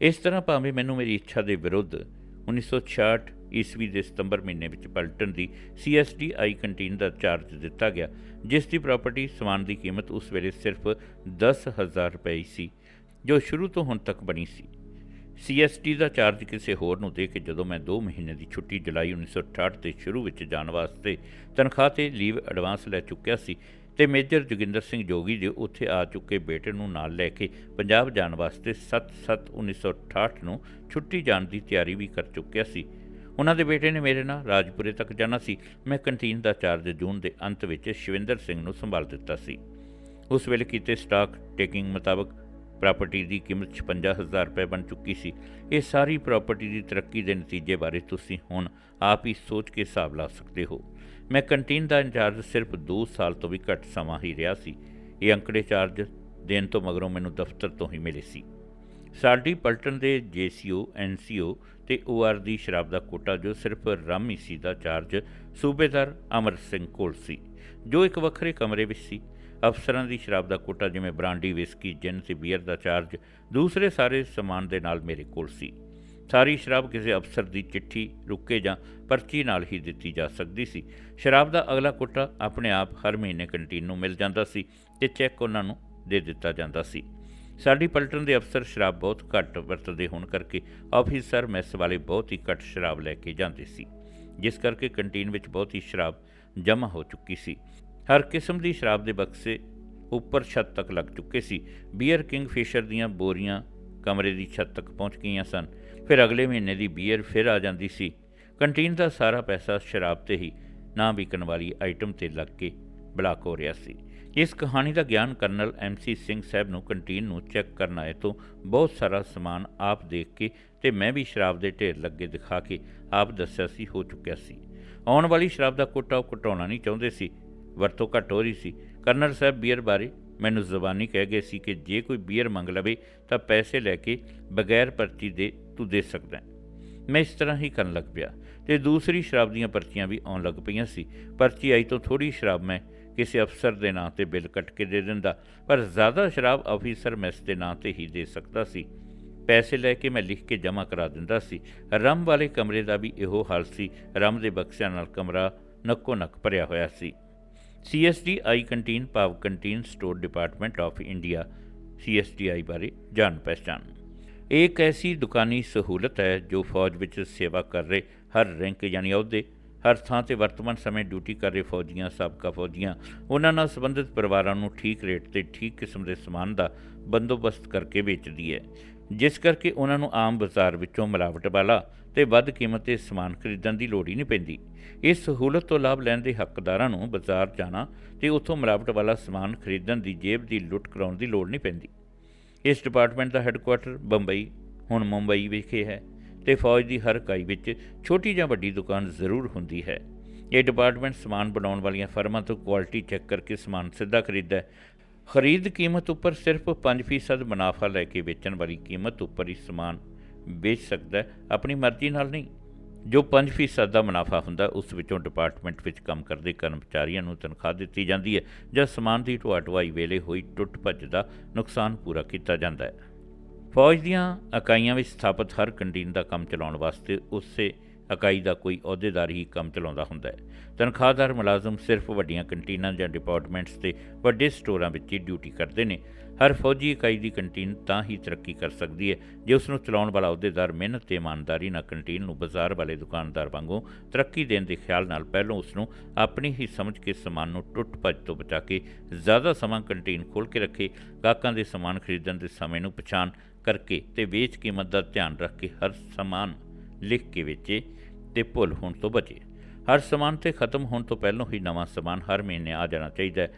ਇਸ ਤਰ੍ਹਾਂ ਭਾਵੇਂ ਮੈਨੂੰ ਮੇਰੀ ਇੱਛਾ ਦੇ ਵਿਰੁੱਧ 1966 ਈਸਵੀ ਦੇ ਸਤੰਬਰ ਮਹੀਨੇ ਵਿੱਚ ਪਲਟਨ ਦੀ ਸੀਐਸਡੀ ਆਈ ਕੰਟੀਨ ਦਾ ਚਾਰਜ ਦਿੱਤਾ ਗਿਆ, ਜਿਸ ਦੀ ਪ੍ਰਾਪਰਟੀ ਸਮਾਨ ਦੀ ਕੀਮਤ ਉਸ ਵੇਲੇ ਸਿਰਫ 10000 ਰੁਪਏ ਸੀ, ਜੋ ਸ਼ੁਰੂ ਤੋਂ ਹੁਣ ਤੱਕ ਬਣੀ ਸੀ। ਸੀਐਸਟੀ ਦਾ ਚਾਰਜ ਕਿਸੇ ਹੋਰ ਨੂੰ ਦੇ ਕੇ ਜਦੋਂ ਮੈਂ 2 ਮਹੀਨੇ ਦੀ ਛੁੱਟੀ ਜੁਲਾਈ 1968 ਦੇ ਸ਼ੁਰੂ ਵਿੱਚ ਜਾਣ ਵਾਸਤੇ ਤਨਖਾਹ ਤੇ ਲੀਵ ਐਡਵਾਂਸ ਲੈ ਚੁੱਕਿਆ ਸੀ ਤੇ ਮੇਜਰ ਜੋਗਿੰਦਰ ਸਿੰਘ ਜੋਗੀ ਦੇ ਉੱਥੇ ਆ ਚੁੱਕੇ ਬੇਟੇ ਨੂੰ ਨਾਲ ਲੈ ਕੇ ਪੰਜਾਬ ਜਾਣ ਵਾਸਤੇ 7/7/1968 ਨੂੰ ਛੁੱਟੀ ਜਾਣ ਦੀ ਤਿਆਰੀ ਵੀ ਕਰ ਚੁੱਕਿਆ ਸੀ। ਉਹਨਾਂ ਦੇ ਬੇਟੇ ਨੇ ਮੇਰੇ ਨਾਲ ਰਾਜਪੁਰੇ ਤੱਕ ਜਾਣਾ ਸੀ। ਮੈਂ ਕੰਟੀਨ ਦਾ ਚਾਰਜ ਜੂਨ ਦੇ ਅੰਤ ਵਿੱਚ ਸ਼ਿਵਿੰਦਰ ਸਿੰਘ ਨੂੰ ਸੰਭਾਲ ਦਿੱਤਾ ਸੀ। ਉਸ ਵੇਲੇ ਕੀਤੇ ਸਟਾਕ ਟੇਕਿੰਗ ਮੁਤਾਬਕ ਪ੍ਰਾਪਰਟੀ ਦੀ ਕੀਮਤ 56000 ਰੁਪਏ ਬਣ ਚੁੱਕੀ ਸੀ। ਇਹ ਸਾਰੀ ਪ੍ਰਾਪਰਟੀ ਦੀ ਤਰੱਕੀ ਦੇ ਨਤੀਜੇ ਬਾਰੇ ਤੁਸੀਂ ਹੁਣ ਆਪ ਹੀ ਸੋਚ ਕੇ ਹਿਸਾਬ ਲਾ ਸਕਦੇ ਹੋ। ਮੈਂ ਕੰਟੀਨ ਦਾ ਇੰਚਾਰਜ ਸਿਰਫ 2 ਸਾਲ ਤੋਂ ਵੀ ਘੱਟ ਸਮਾਂ ਹੀ ਰਿਹਾ ਸੀ। ਇਹ ਅੰਕੜੇ ਚਾਰਜ ਦੇਣ ਤੋਂ ਮਗਰੋਂ ਮੈਨੂੰ ਦਫ਼ਤਰ ਤੋਂ ਹੀ ਮਿਲੇ ਸੀ। ਸਾਡੀ ਪਲਟਨ ਦੇ ਜੀਸੀਓ, ਐਨਸੀਓ ਤੇ ਓਆਰ ਦੀ ਸ਼ਰਾਬ ਦਾ ਕੋਟਾ, ਜੋ ਸਿਰਫ ਰਾਮੀ ਸੀ ਦਾ ਚਾਰਜ ਸੂਬੇਦਾਰ ਅਮਰ ਸਿੰਘ ਕੋਲ ਸੀ, ਜੋ ਇੱਕ ਵੱਖਰੇ ਕਮਰੇ ਵਿੱਚ ਸੀ। ਅਫਸਰਾਂ ਦੀ ਸ਼ਰਾਬ ਦਾ ਕੋਟਾ ਜਿਵੇਂ ਬ੍ਰਾਂਡੀ, ਵਿਸਕੀ, ਜਿਨ ਤੇ ਬੀਅਰ ਦਾ ਚਾਰਜ ਦੂਸਰੇ ਸਾਰੇ ਸਮਾਨ ਦੇ ਨਾਲ ਮੇਰੇ ਕੋਲ ਸੀ। ਸਾਰੀ ਸ਼ਰਾਬ ਕਿਸੇ ਅਫਸਰ ਦੀ ਚਿੱਠੀ, ਰੁਕੇ ਜਾਂ ਪਰਚੀ ਨਾਲ ਹੀ ਦਿੱਤੀ ਜਾ ਸਕਦੀ ਸੀ। ਸ਼ਰਾਬ ਦਾ ਅਗਲਾ ਕੋਟਾ ਆਪਣੇ ਆਪ ਹਰ ਮਹੀਨੇ ਕੰਟੀਨ ਨੂੰ ਮਿਲ ਜਾਂਦਾ ਸੀ ਤੇ ਚੈੱਕ ਉਹਨਾਂ ਨੂੰ ਦੇ ਦਿੱਤਾ ਜਾਂਦਾ ਸੀ। ਸਾਡੀ ਪਲਟਨ ਦੇ ਅਫਸਰ ਸ਼ਰਾਬ ਬਹੁਤ ਘੱਟ ਵਰਤਦੇ ਹੋਣ ਕਰਕੇ ਆਫੀਸਰ ਮੈਸ ਵਾਲੇ ਬਹੁਤ ਹੀ ਘੱਟ ਸ਼ਰਾਬ ਲੈ ਕੇ ਜਾਂਦੇ ਸੀ, ਜਿਸ ਕਰਕੇ ਕੰਟੀਨ ਵਿੱਚ ਬਹੁਤ ਹੀ ਸ਼ਰਾਬ ਜਮ੍ਹਾਂ ਹੋ ਚੁੱਕੀ ਸੀ। ਹਰ ਕਿਸਮ ਦੀ ਸ਼ਰਾਬ ਦੇ ਬਕਸੇ ਉੱਪਰ ਛੱਤ ਤੱਕ ਲੱਗ ਚੁੱਕੇ ਸੀ। ਬੀਅਰ ਕਿੰਗ ਫਿਸ਼ਰ ਦੀਆਂ ਬੋਰੀਆਂ ਕਮਰੇ ਦੀ ਛੱਤ ਤੱਕ ਪਹੁੰਚ ਗਈਆਂ ਸਨ। ਫਿਰ ਅਗਲੇ ਮਹੀਨੇ ਦੀ ਬੀਅਰ ਫਿਰ ਆ ਜਾਂਦੀ ਸੀ। ਕੰਟੀਨ ਦਾ ਸਾਰਾ ਪੈਸਾ ਸ਼ਰਾਬ ਤੇ ਹੀ ਨਾ ਵਿਕਣ ਵਾਲੀ ਆਈਟਮ ਤੇ ਲੱਗ ਕੇ ਬਲਾਕ ਹੋ ਰਿਹਾ ਸੀ। ਇਸ ਕਹਾਣੀ ਦਾ ਗਿਆਨ ਕਰਨਲ ਐਮਸੀ ਸਿੰਘ ਸਾਹਿਬ ਨੂੰ ਕੰਟੀਨ ਨੂੰ ਚੈੱਕ ਕਰਨ ਆਏ ਤੋਂ ਬਹੁਤ ਸਾਰਾ ਸਮਾਨ ਆਪ ਦੇਖ ਕੇ ਤੇ ਮੈਂ ਵੀ ਸ਼ਰਾਬ ਦੇ ਢੇਰ ਲੱਗੇ ਦਿਖਾ ਕੇ ਆਪ ਦੱਸਿਆ ਸੀ, ਹੋ ਚੁੱਕਿਆ ਸੀ। ਆਉਣ ਵਾਲੀ ਸ਼ਰਾਬ ਦਾ ਕੋਟਾ ਉਹ ਘਟਾਉਣਾ ਨਹੀਂ ਚਾਹੁੰਦੇ ਸੀ। ਵਰਤੋਂ ਘੱਟ ਹੋ ਰਹੀ ਸੀ। ਕਰਨਲ ਸਾਹਿਬ ਬੀਅਰ ਬਾਰੇ ਮੈਨੂੰ ਜ਼ਬਾਨੀ ਕਹਿ ਗਏ ਸੀ ਕਿ ਜੇ ਕੋਈ ਬੀਅਰ ਮੰਗ ਲਵੇ ਤਾਂ ਪੈਸੇ ਲੈ ਕੇ ਬਗੈਰ ਪਰਚੀ ਦੇ ਤੂੰ ਦੇ ਸਕਦਾ ਮੈਂ ਇਸ ਤਰ੍ਹਾਂ ਹੀ ਕਰਨ ਲੱਗ ਪਿਆ ਤੇ ਦੂਸਰੀ ਸ਼ਰਾਬ ਦੀਆਂ ਪਰਚੀਆਂ ਵੀ ਆਉਣ ਲੱਗ ਪਈਆਂ ਸੀ। ਪਰਚੀ ਆਈ ਤੋਂ ਥੋੜੀ ਸ਼ਰਾਬ ਮੈਂ ਕਿਸੇ ਅਫਸਰ ਦੇ ਨਾਂ ਤੇ ਬਿੱਲ ਕੱਟ ਕੇ ਦੇ ਦਿੰਦਾ, ਪਰ ਜ਼ਿਆਦਾ ਸ਼ਰਾਬ ਆਫੀਸਰ ਮੈਸ ਦੇ ਨਾਂ ਤੇ ਹੀ ਦੇ ਸਕਦਾ ਸੀ। ਪੈਸੇ ਲੈ ਕੇ ਮੈਂ ਲਿਖ ਕੇ ਜਮ੍ਹਾਂ ਕਰਾ ਦਿੰਦਾ ਸੀ। ਰਮ ਵਾਲੇ ਕਮਰੇ ਦਾ ਵੀ ਇਹੋ ਹਾਲ ਸੀ। ਰਮ ਦੇ ਬਕਸਿਆਂ ਨਾਲ ਕਮਰਾ ਨੱਕੋ ਨੱਕ ਭਰਿਆ ਹੋਇਆ ਸੀ। ਸੀਐਸਡੀ ਆਈ ਕੰਟੀਨ, ਭਾਵ canteen store department of India CSDI ਬਾਰੇ ਜਾਣ ਪਹਿਚਾਣ। ਇਹ ਇੱਕ ਐਸੀ ਦੁਕਾਨੀ ਸਹੂਲਤ ਹੈ ਜੋ ਫੌਜ ਵਿੱਚ ਸੇਵਾ ਕਰ ਰਹੇ ਹਰ ਰੈਂਕ, ਯਾਨੀ ਅਹੁਦੇ ਹਰ ਥਾਂ ਤੇ ਵਰਤਮਾਨ ਸਮੇਂ ਡਿਊਟੀ ਕਰ ਰਹੇ ਫੌਜੀਆਂ, ਸਾਬਕਾ ਫੌਜੀਆਂ, ਉਹਨਾਂ ਨਾਲ ਸੰਬੰਧਿਤ ਪਰਿਵਾਰਾਂ ਨੂੰ ਠੀਕ ਰੇਟ ਤੇ ਠੀਕ ਕਿਸਮ ਦੇ ਸਮਾਨ ਦਾ ਬੰਦੋਬਸਤ ਕਰਕੇ ਵੇਚਦੀ ਹੈ। ਜਿਸ ਕਰਕੇ ਉਹਨਾਂ ਨੂੰ ਆਮ ਬਾਜ਼ਾਰ ਵਿੱਚੋਂ ਮਿਲਾਵਟ ਵਾਲਾ ਤੇ ਵੱਧ ਕੀਮਤ ਤੇ ਸਮਾਨ ਖਰੀਦਣ ਦੀ ਲੋੜ ਹੀ ਨਹੀਂ ਪੈਂਦੀ। ਇਸ ਸਹੂਲਤ ਤੋਂ ਲਾਭ ਲੈਣ ਦੇ ਹੱਕਦਾਰਾਂ ਨੂੰ ਬਾਜ਼ਾਰ ਜਾਣਾ ਤੇ ਉੱਥੋਂ ਮਿਲਾਵਟ ਵਾਲਾ ਸਮਾਨ ਖਰੀਦਣ ਦੀ ਜੇਬ ਦੀ ਲੁੱਟ ਕਰਾਉਣ ਦੀ ਲੋੜ ਨਹੀਂ ਪੈਂਦੀ। ਇਸ ਡਿਪਾਰਟਮੈਂਟ ਦਾ ਹੈੱਡਕੁਆਟਰ ਬੰਬਈ, ਹੁਣ ਮੁੰਬਈ ਵਿਖੇ ਹੈ। ਤੇ ਫੌਜ ਦੀ ਹਰ ਇਕਾਈ ਵਿੱਚ ਛੋਟੀ ਜਾਂ ਵੱਡੀ ਦੁਕਾਨ ਜ਼ਰੂਰ ਹੁੰਦੀ ਹੈ। ਇਹ ਡਿਪਾਰਟਮੈਂਟ ਸਮਾਨ ਬਣਾਉਣ ਵਾਲੀਆਂ ਫਰਮਾਂ ਤੋਂ ਕੁਆਲਿਟੀ ਚੈੱਕ ਕਰਕੇ ਸਮਾਨ ਸਿੱਧਾ ਖਰੀਦਦਾ ਹੈ। ਖਰੀਦ ਕੀਮਤ ਉੱਪਰ ਸਿਰਫ 5% ਮੁਨਾਫਾ ਲੈ ਕੇ ਵੇਚਣ ਵਾਲੀ ਕੀਮਤ ਉੱਪਰ ਹੀ ਸਮਾਨ ਵੇਚ ਸਕਦਾ ਆਪਣੀ ਮਰਜ਼ੀ ਨਾਲ ਨਹੀਂ। ਜੋ 5% ਦਾ ਮੁਨਾਫਾ ਹੁੰਦਾ, ਉਸ ਵਿੱਚੋਂ ਡਿਪਾਰਟਮੈਂਟ ਵਿੱਚ ਕੰਮ ਕਰਦੇ ਕਰਮਚਾਰੀਆਂ ਨੂੰ ਤਨਖਾਹ ਦਿੱਤੀ ਜਾਂਦੀ ਹੈ ਜਾਂ ਸਮਾਨ ਦੀ ਢੋਆ ਢੁਆਈ ਵੇਲੇ ਹੋਈ ਟੁੱਟ ਭੱਜ ਦਾ ਨੁਕਸਾਨ ਪੂਰਾ ਕੀਤਾ ਜਾਂਦਾ ਹੈ। ਫੌਜ ਦੀਆਂ ਇਕਾਈਆਂ ਵਿੱਚ ਸਥਾਪਿਤ ਹਰ ਕੰਟੀਨ ਦਾ ਕੰਮ ਚਲਾਉਣ ਵਾਸਤੇ ਉਸੇ ਇਕਾਈ ਦਾ ਕੋਈ ਅਹੁਦੇਦਾਰ ਹੀ ਕੰਮ ਚਲਾਉਂਦਾ ਹੁੰਦਾ ਹੈ। ਤਨਖਾਹਦਾਰ ਮੁਲਾਜ਼ਮ ਸਿਰਫ ਵੱਡੀਆਂ ਕੰਟੀਨਾਂ ਜਾਂ ਡਿਪਾਰਟਮੈਂਟਸ ਤੇ ਵੱਡੇ ਸਟੋਰਾਂ ਵਿੱਚ ਹੀ ਡਿਊਟੀ ਕਰਦੇ ਨੇ। ਹਰ ਫੌਜੀ ਇਕਾਈ ਦੀ ਕੰਟੀਨ ਤਾਂ ਹੀ ਤਰੱਕੀ ਕਰ ਸਕਦੀ ਹੈ, ਜੇ ਉਸ ਨੂੰ ਚਲਾਉਣ ਵਾਲਾ ਅਹੁਦੇਦਾਰ ਮਿਹਨਤ ਤੇ ਇਮਾਨਦਾਰੀ ਨਾਲ ਕੰਟੀਨ ਨੂੰ ਬਾਜ਼ਾਰ ਵਾਲੇ ਦੁਕਾਨਦਾਰ ਵਾਂਗੂ ਤਰੱਕੀ ਦੇਣ ਦੇ ਖਿਆਲ ਨਾਲ ਪਹਿਲਾਂ ਉਸ ਨੂੰ ਆਪਣੀ ਹੀ ਸਮਝ ਕੇ ਸਮਾਨ ਨੂੰ ਟੁੱਟ ਭੱਜ ਤੋਂ ਬਚਾ ਕੇ ਜ਼ਿਆਦਾ ਸਮਾਂ ਕੰਟੀਨ ਖੋਲ੍ਹ ਕੇ ਰੱਖੇ, ਗਾਹਕਾਂ ਦੇ ਸਮਾਨ ਖਰੀਦਣ ਦੇ ਸਮੇਂ ਨੂੰ ਪਛਾਣ ਕਰਕੇ ਤੇ ਵੇਚ ਕੀਮਤ ਦਾ ਧਿਆਨ ਰੱਖ ਕੇ ਹਰ ਸਮਾਨ ਲਿਖ ਕੇ ਵੇਚੇ ਤੇ ਭੁੱਲ ਹੋਣ ਤੋਂ ਬਚੇ। ਹਰ ਸਮਾਨ ਤੇ ਖਤਮ ਹੋਣ ਤੋਂ ਪਹਿਲਾਂ ਹੀ ਨਵਾਂ ਸਮਾਨ ਹਰ ਮਹੀਨੇ ਆ ਜਾਣਾ ਚਾਹੀਦਾ ਹੈ।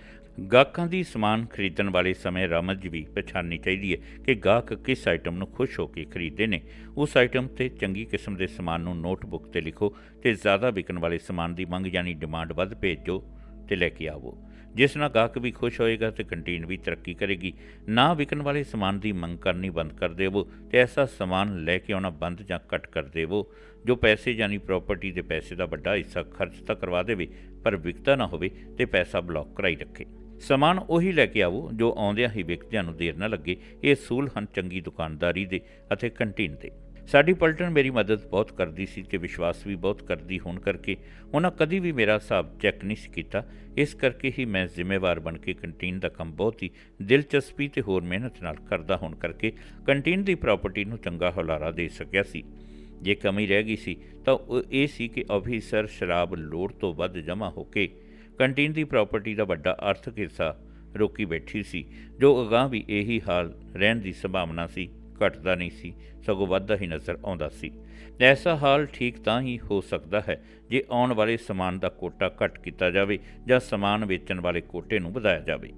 ਗਾਹਕਾਂ ਦੀ ਸਮਾਨ ਖਰੀਦਣ ਵਾਲੇ ਸਮੇਂ ਰਮਜ ਵੀ ਪਛਾਣਨੀ ਚਾਹੀਦੀ ਹੈ ਕਿ ਗਾਹਕ ਕਿਸ ਆਈਟਮ ਨੂੰ ਖੁਸ਼ ਹੋ ਕੇ ਖਰੀਦਦੇ ਨੇ। ਉਸ ਆਈਟਮ ਤੇ ਚੰਗੀ ਕਿਸਮ ਦੇ ਸਮਾਨ ਨੂੰ ਨੋਟਬੁੱਕ ਤੇ ਲਿਖੋ ਤੇ ਜ਼ਿਆਦਾ ਵਿਕਣ ਵਾਲੇ ਸਮਾਨ ਦੀ ਮੰਗ ਯਾਨੀ ਡਿਮਾਂਡ ਵੱਧ ਭੇਜੋ ਤੇ ਲੈ ਕੇ ਆਵੋ। ਜਿਸ ਨਾਲ ਗਾਹਕ ਵੀ ਖੁਸ਼ ਹੋਏਗਾ ਤੇ ਕੰਟੀਨ ਵੀ ਤਰੱਕੀ ਕਰੇਗੀ। ਨਾ ਵਿਕਣ ਵਾਲੇ ਸਮਾਨ ਦੀ ਮੰਗ ਕਰਨੀ ਬੰਦ ਕਰ ਦੇਵੋ ਤੇ ਐਸਾ ਸਮਾਨ ਲੈ ਕੇ ਆਉਣਾ ਬੰਦ ਜਾਂ ਕੱਟ ਕਰ ਦੇਵੋ, ਜੋ ਪੈਸੇ ਯਾਨੀ ਪ੍ਰਾਪਰਟੀ ਦੇ ਪੈਸੇ ਦਾ ਵੱਡਾ ਹਿੱਸਾ ਖਰਚ ਤਾਂ ਕਰਵਾ ਦੇਵੇ, ਪਰ ਵਿਕਦਾ ਨਾ ਹੋਵੇ ਤੇ ਪੈਸਾ ਬਲੌਕ ਕਰਾਈ ਰੱਖੇ। ਸਮਾਨ ਉਹੀ ਲੈ ਕੇ ਆਵੋ ਜੋ ਆਉਂਦਿਆਂ ਹੀ ਵਿਕਦਿਆਂ ਨੂੰ ਦੇਰ ਨਾ ਲੱਗੇ, ਇਹ ਅਸੂਲ ਹਨ ਚੰਗੀ ਦੁਕਾਨਦਾਰੀ ਦੇ ਅਤੇ ਕੰਟੀਨ ਦੇ। ਸਾਡੀ ਪਲਟਨ ਮੇਰੀ ਮਦਦ ਬਹੁਤ ਕਰਦੀ ਸੀ ਤੇ ਵਿਸ਼ਵਾਸ ਵੀ ਬਹੁਤ ਕਰਦੀ ਹੋਣ ਕਰਕੇ ਉਹਨਾਂ ਕਦੀ ਵੀ ਮੇਰਾ ਹਿਸਾਬ ਚੈੱਕ ਨਹੀਂ ਸੀ ਕੀਤਾ। ਇਸ ਕਰਕੇ ਹੀ ਮੈਂ ਜ਼ਿੰਮੇਵਾਰ ਬਣ ਕੇ ਕੰਟੀਨ ਦਾ ਕੰਮ ਬਹੁਤ ਹੀ ਦਿਲਚਸਪੀ ਤੇ ਹੋਰ ਮਿਹਨਤ ਨਾਲ ਕਰਦਾ ਹੋਣ ਕਰਕੇ ਕੰਟੀਨ ਦੀ ਪ੍ਰਾਪਰਟੀ ਨੂੰ ਚੰਗਾ ਹੁਲਾਰਾ ਦੇ ਸਕਿਆ ਸੀ। ਜੇ ਕਮੀ ਰਹਿ ਗਈ ਸੀ ਤਾਂ ਇਹ ਸੀ ਕਿ ਅਫੀਸਰ ਸ਼ਰਾਬ ਲੋੜ ਤੋਂ ਵੱਧ ਜਮ੍ਹਾਂ ਹੋ ਕੇ ਕੰਟੀਨ ਦੀ ਪ੍ਰਾਪਰਟੀ ਦਾ ਵੱਡਾ ਆਰਥਿਕ ਹਿੱਸਾ ਰੋਕੀ ਬੈਠੀ ਸੀ, ਜੋ ਅਗਾਂਹ ਵੀ ਇਹੀ ਹਾਲ ਰਹਿਣ ਦੀ ਸੰਭਾਵਨਾ ਸੀ। ਘਟਦਾ ਨਹੀਂ ਸੀ, ਸਗੋਂ ਵੱਧਦਾ ਹੀ ਨਜ਼ਰ ਆਉਂਦਾ ਸੀ। ਐਸਾ ਹਾਲ ਠੀਕ ਤਾਂ ਹੀ ਹੋ ਸਕਦਾ ਹੈ ਜੇ ਆਉਣ ਵਾਲੇ ਸਮਾਨ ਦਾ ਕੋਟਾ ਘੱਟ ਕੀਤਾ ਜਾਵੇ ਜਾਂ ਸਮਾਨ ਵੇਚਣ ਵਾਲੇ ਕੋਟੇ ਨੂੰ ਵਧਾਇਆ ਜਾਵੇ।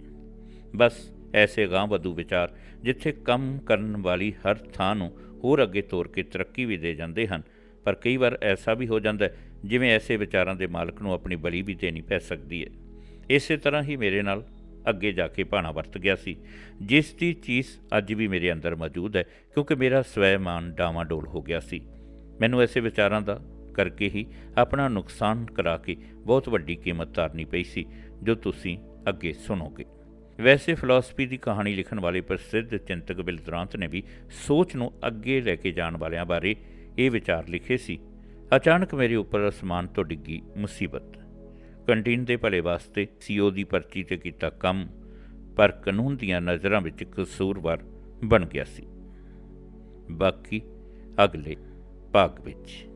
ਬਸ ਐਸੇ ਗਾਂ ਵਧੂ ਵਿਚਾਰ, ਜਿੱਥੇ ਕੰਮ ਕਰਨ ਵਾਲੀ ਹਰ ਥਾਂ ਨੂੰ ਹੋਰ ਅੱਗੇ ਤੋਰ ਕੇ ਤਰੱਕੀ ਵੀ ਦੇ ਜਾਂਦੇ ਹਨ, ਪਰ ਕਈ ਵਾਰ ਐਸਾ ਵੀ ਹੋ ਜਾਂਦਾ ਹੈ, ਜਿਵੇਂ ਐਸੇ ਵਿਚਾਰਾਂ ਦੇ ਮਾਲਕ ਨੂੰ ਆਪਣੀ ਬਲੀ ਵੀ ਦੇਣੀ ਪੈ ਸਕਦੀ ਹੈ। ਇਸੇ ਤਰ੍ਹਾਂ ਹੀ ਮੇਰੇ ਨਾਲ ਅੱਗੇ ਜਾ ਕੇ ਭਾਣਾ ਵਰਤ ਗਿਆ ਸੀ। ਜਿਸ ਦੀ ਚੀਜ਼ ਅੱਜ ਵੀ ਮੇਰੇ ਅੰਦਰ ਮੌਜੂਦ ਹੈ, ਕਿਉਂਕਿ ਮੇਰਾ ਸਵੈਮਾਨ ਡਾਵਾਡੋਲ ਹੋ ਗਿਆ ਸੀ। ਮੈਨੂੰ ਐਸੇ ਵਿਚਾਰਾਂ ਦਾ ਕਰਕੇ ਹੀ ਆਪਣਾ ਨੁਕਸਾਨ ਕਰਾ ਕੇ ਬਹੁਤ ਵੱਡੀ ਕੀਮਤ ਤਾਰਨੀ ਪਈ ਸੀ, ਜੋ ਤੁਸੀਂ ਅੱਗੇ ਸੁਣੋਗੇ। ਵੈਸੇ ਫਿਲਾਸਫੀ ਦੀ ਕਹਾਣੀ ਲਿਖਣ ਵਾਲੇ ਪ੍ਰਸਿੱਧ ਚਿੰਤਕ ਬਿਲਦਰਾਂਤ ਨੇ ਵੀ ਸੋਚ ਨੂੰ ਅੱਗੇ ਲੈ ਕੇ ਜਾਣ ਵਾਲਿਆਂ ਬਾਰੇ ਇਹ ਵਿਚਾਰ ਲਿਖੇ ਸੀ। ਅਚਾਨਕ ਮੇਰੇ ਉੱਪਰ ਅਸਮਾਨ ਤੋਂ ਡਿੱਗੀ ਮੁਸੀਬਤ। ਕੰਟੀਨ ਦੇ ਭਲੇ ਵਾਸਤੇ ਸੀਓ ਦੀ ਪਰਚੀ ਤੇ ਕੀਤਾ ਕੰਮ, ਪਰ ਕਾਨੂੰਨ ਦੀਆਂ ਨਜ਼ਰਾਂ ਵਿੱਚ ਕਸੂਰਵਾਰ ਬਣ ਗਿਆ ਸੀ। ਬਾਕੀ ਅਗਲੇ ਭਾਗ ਵਿੱਚ।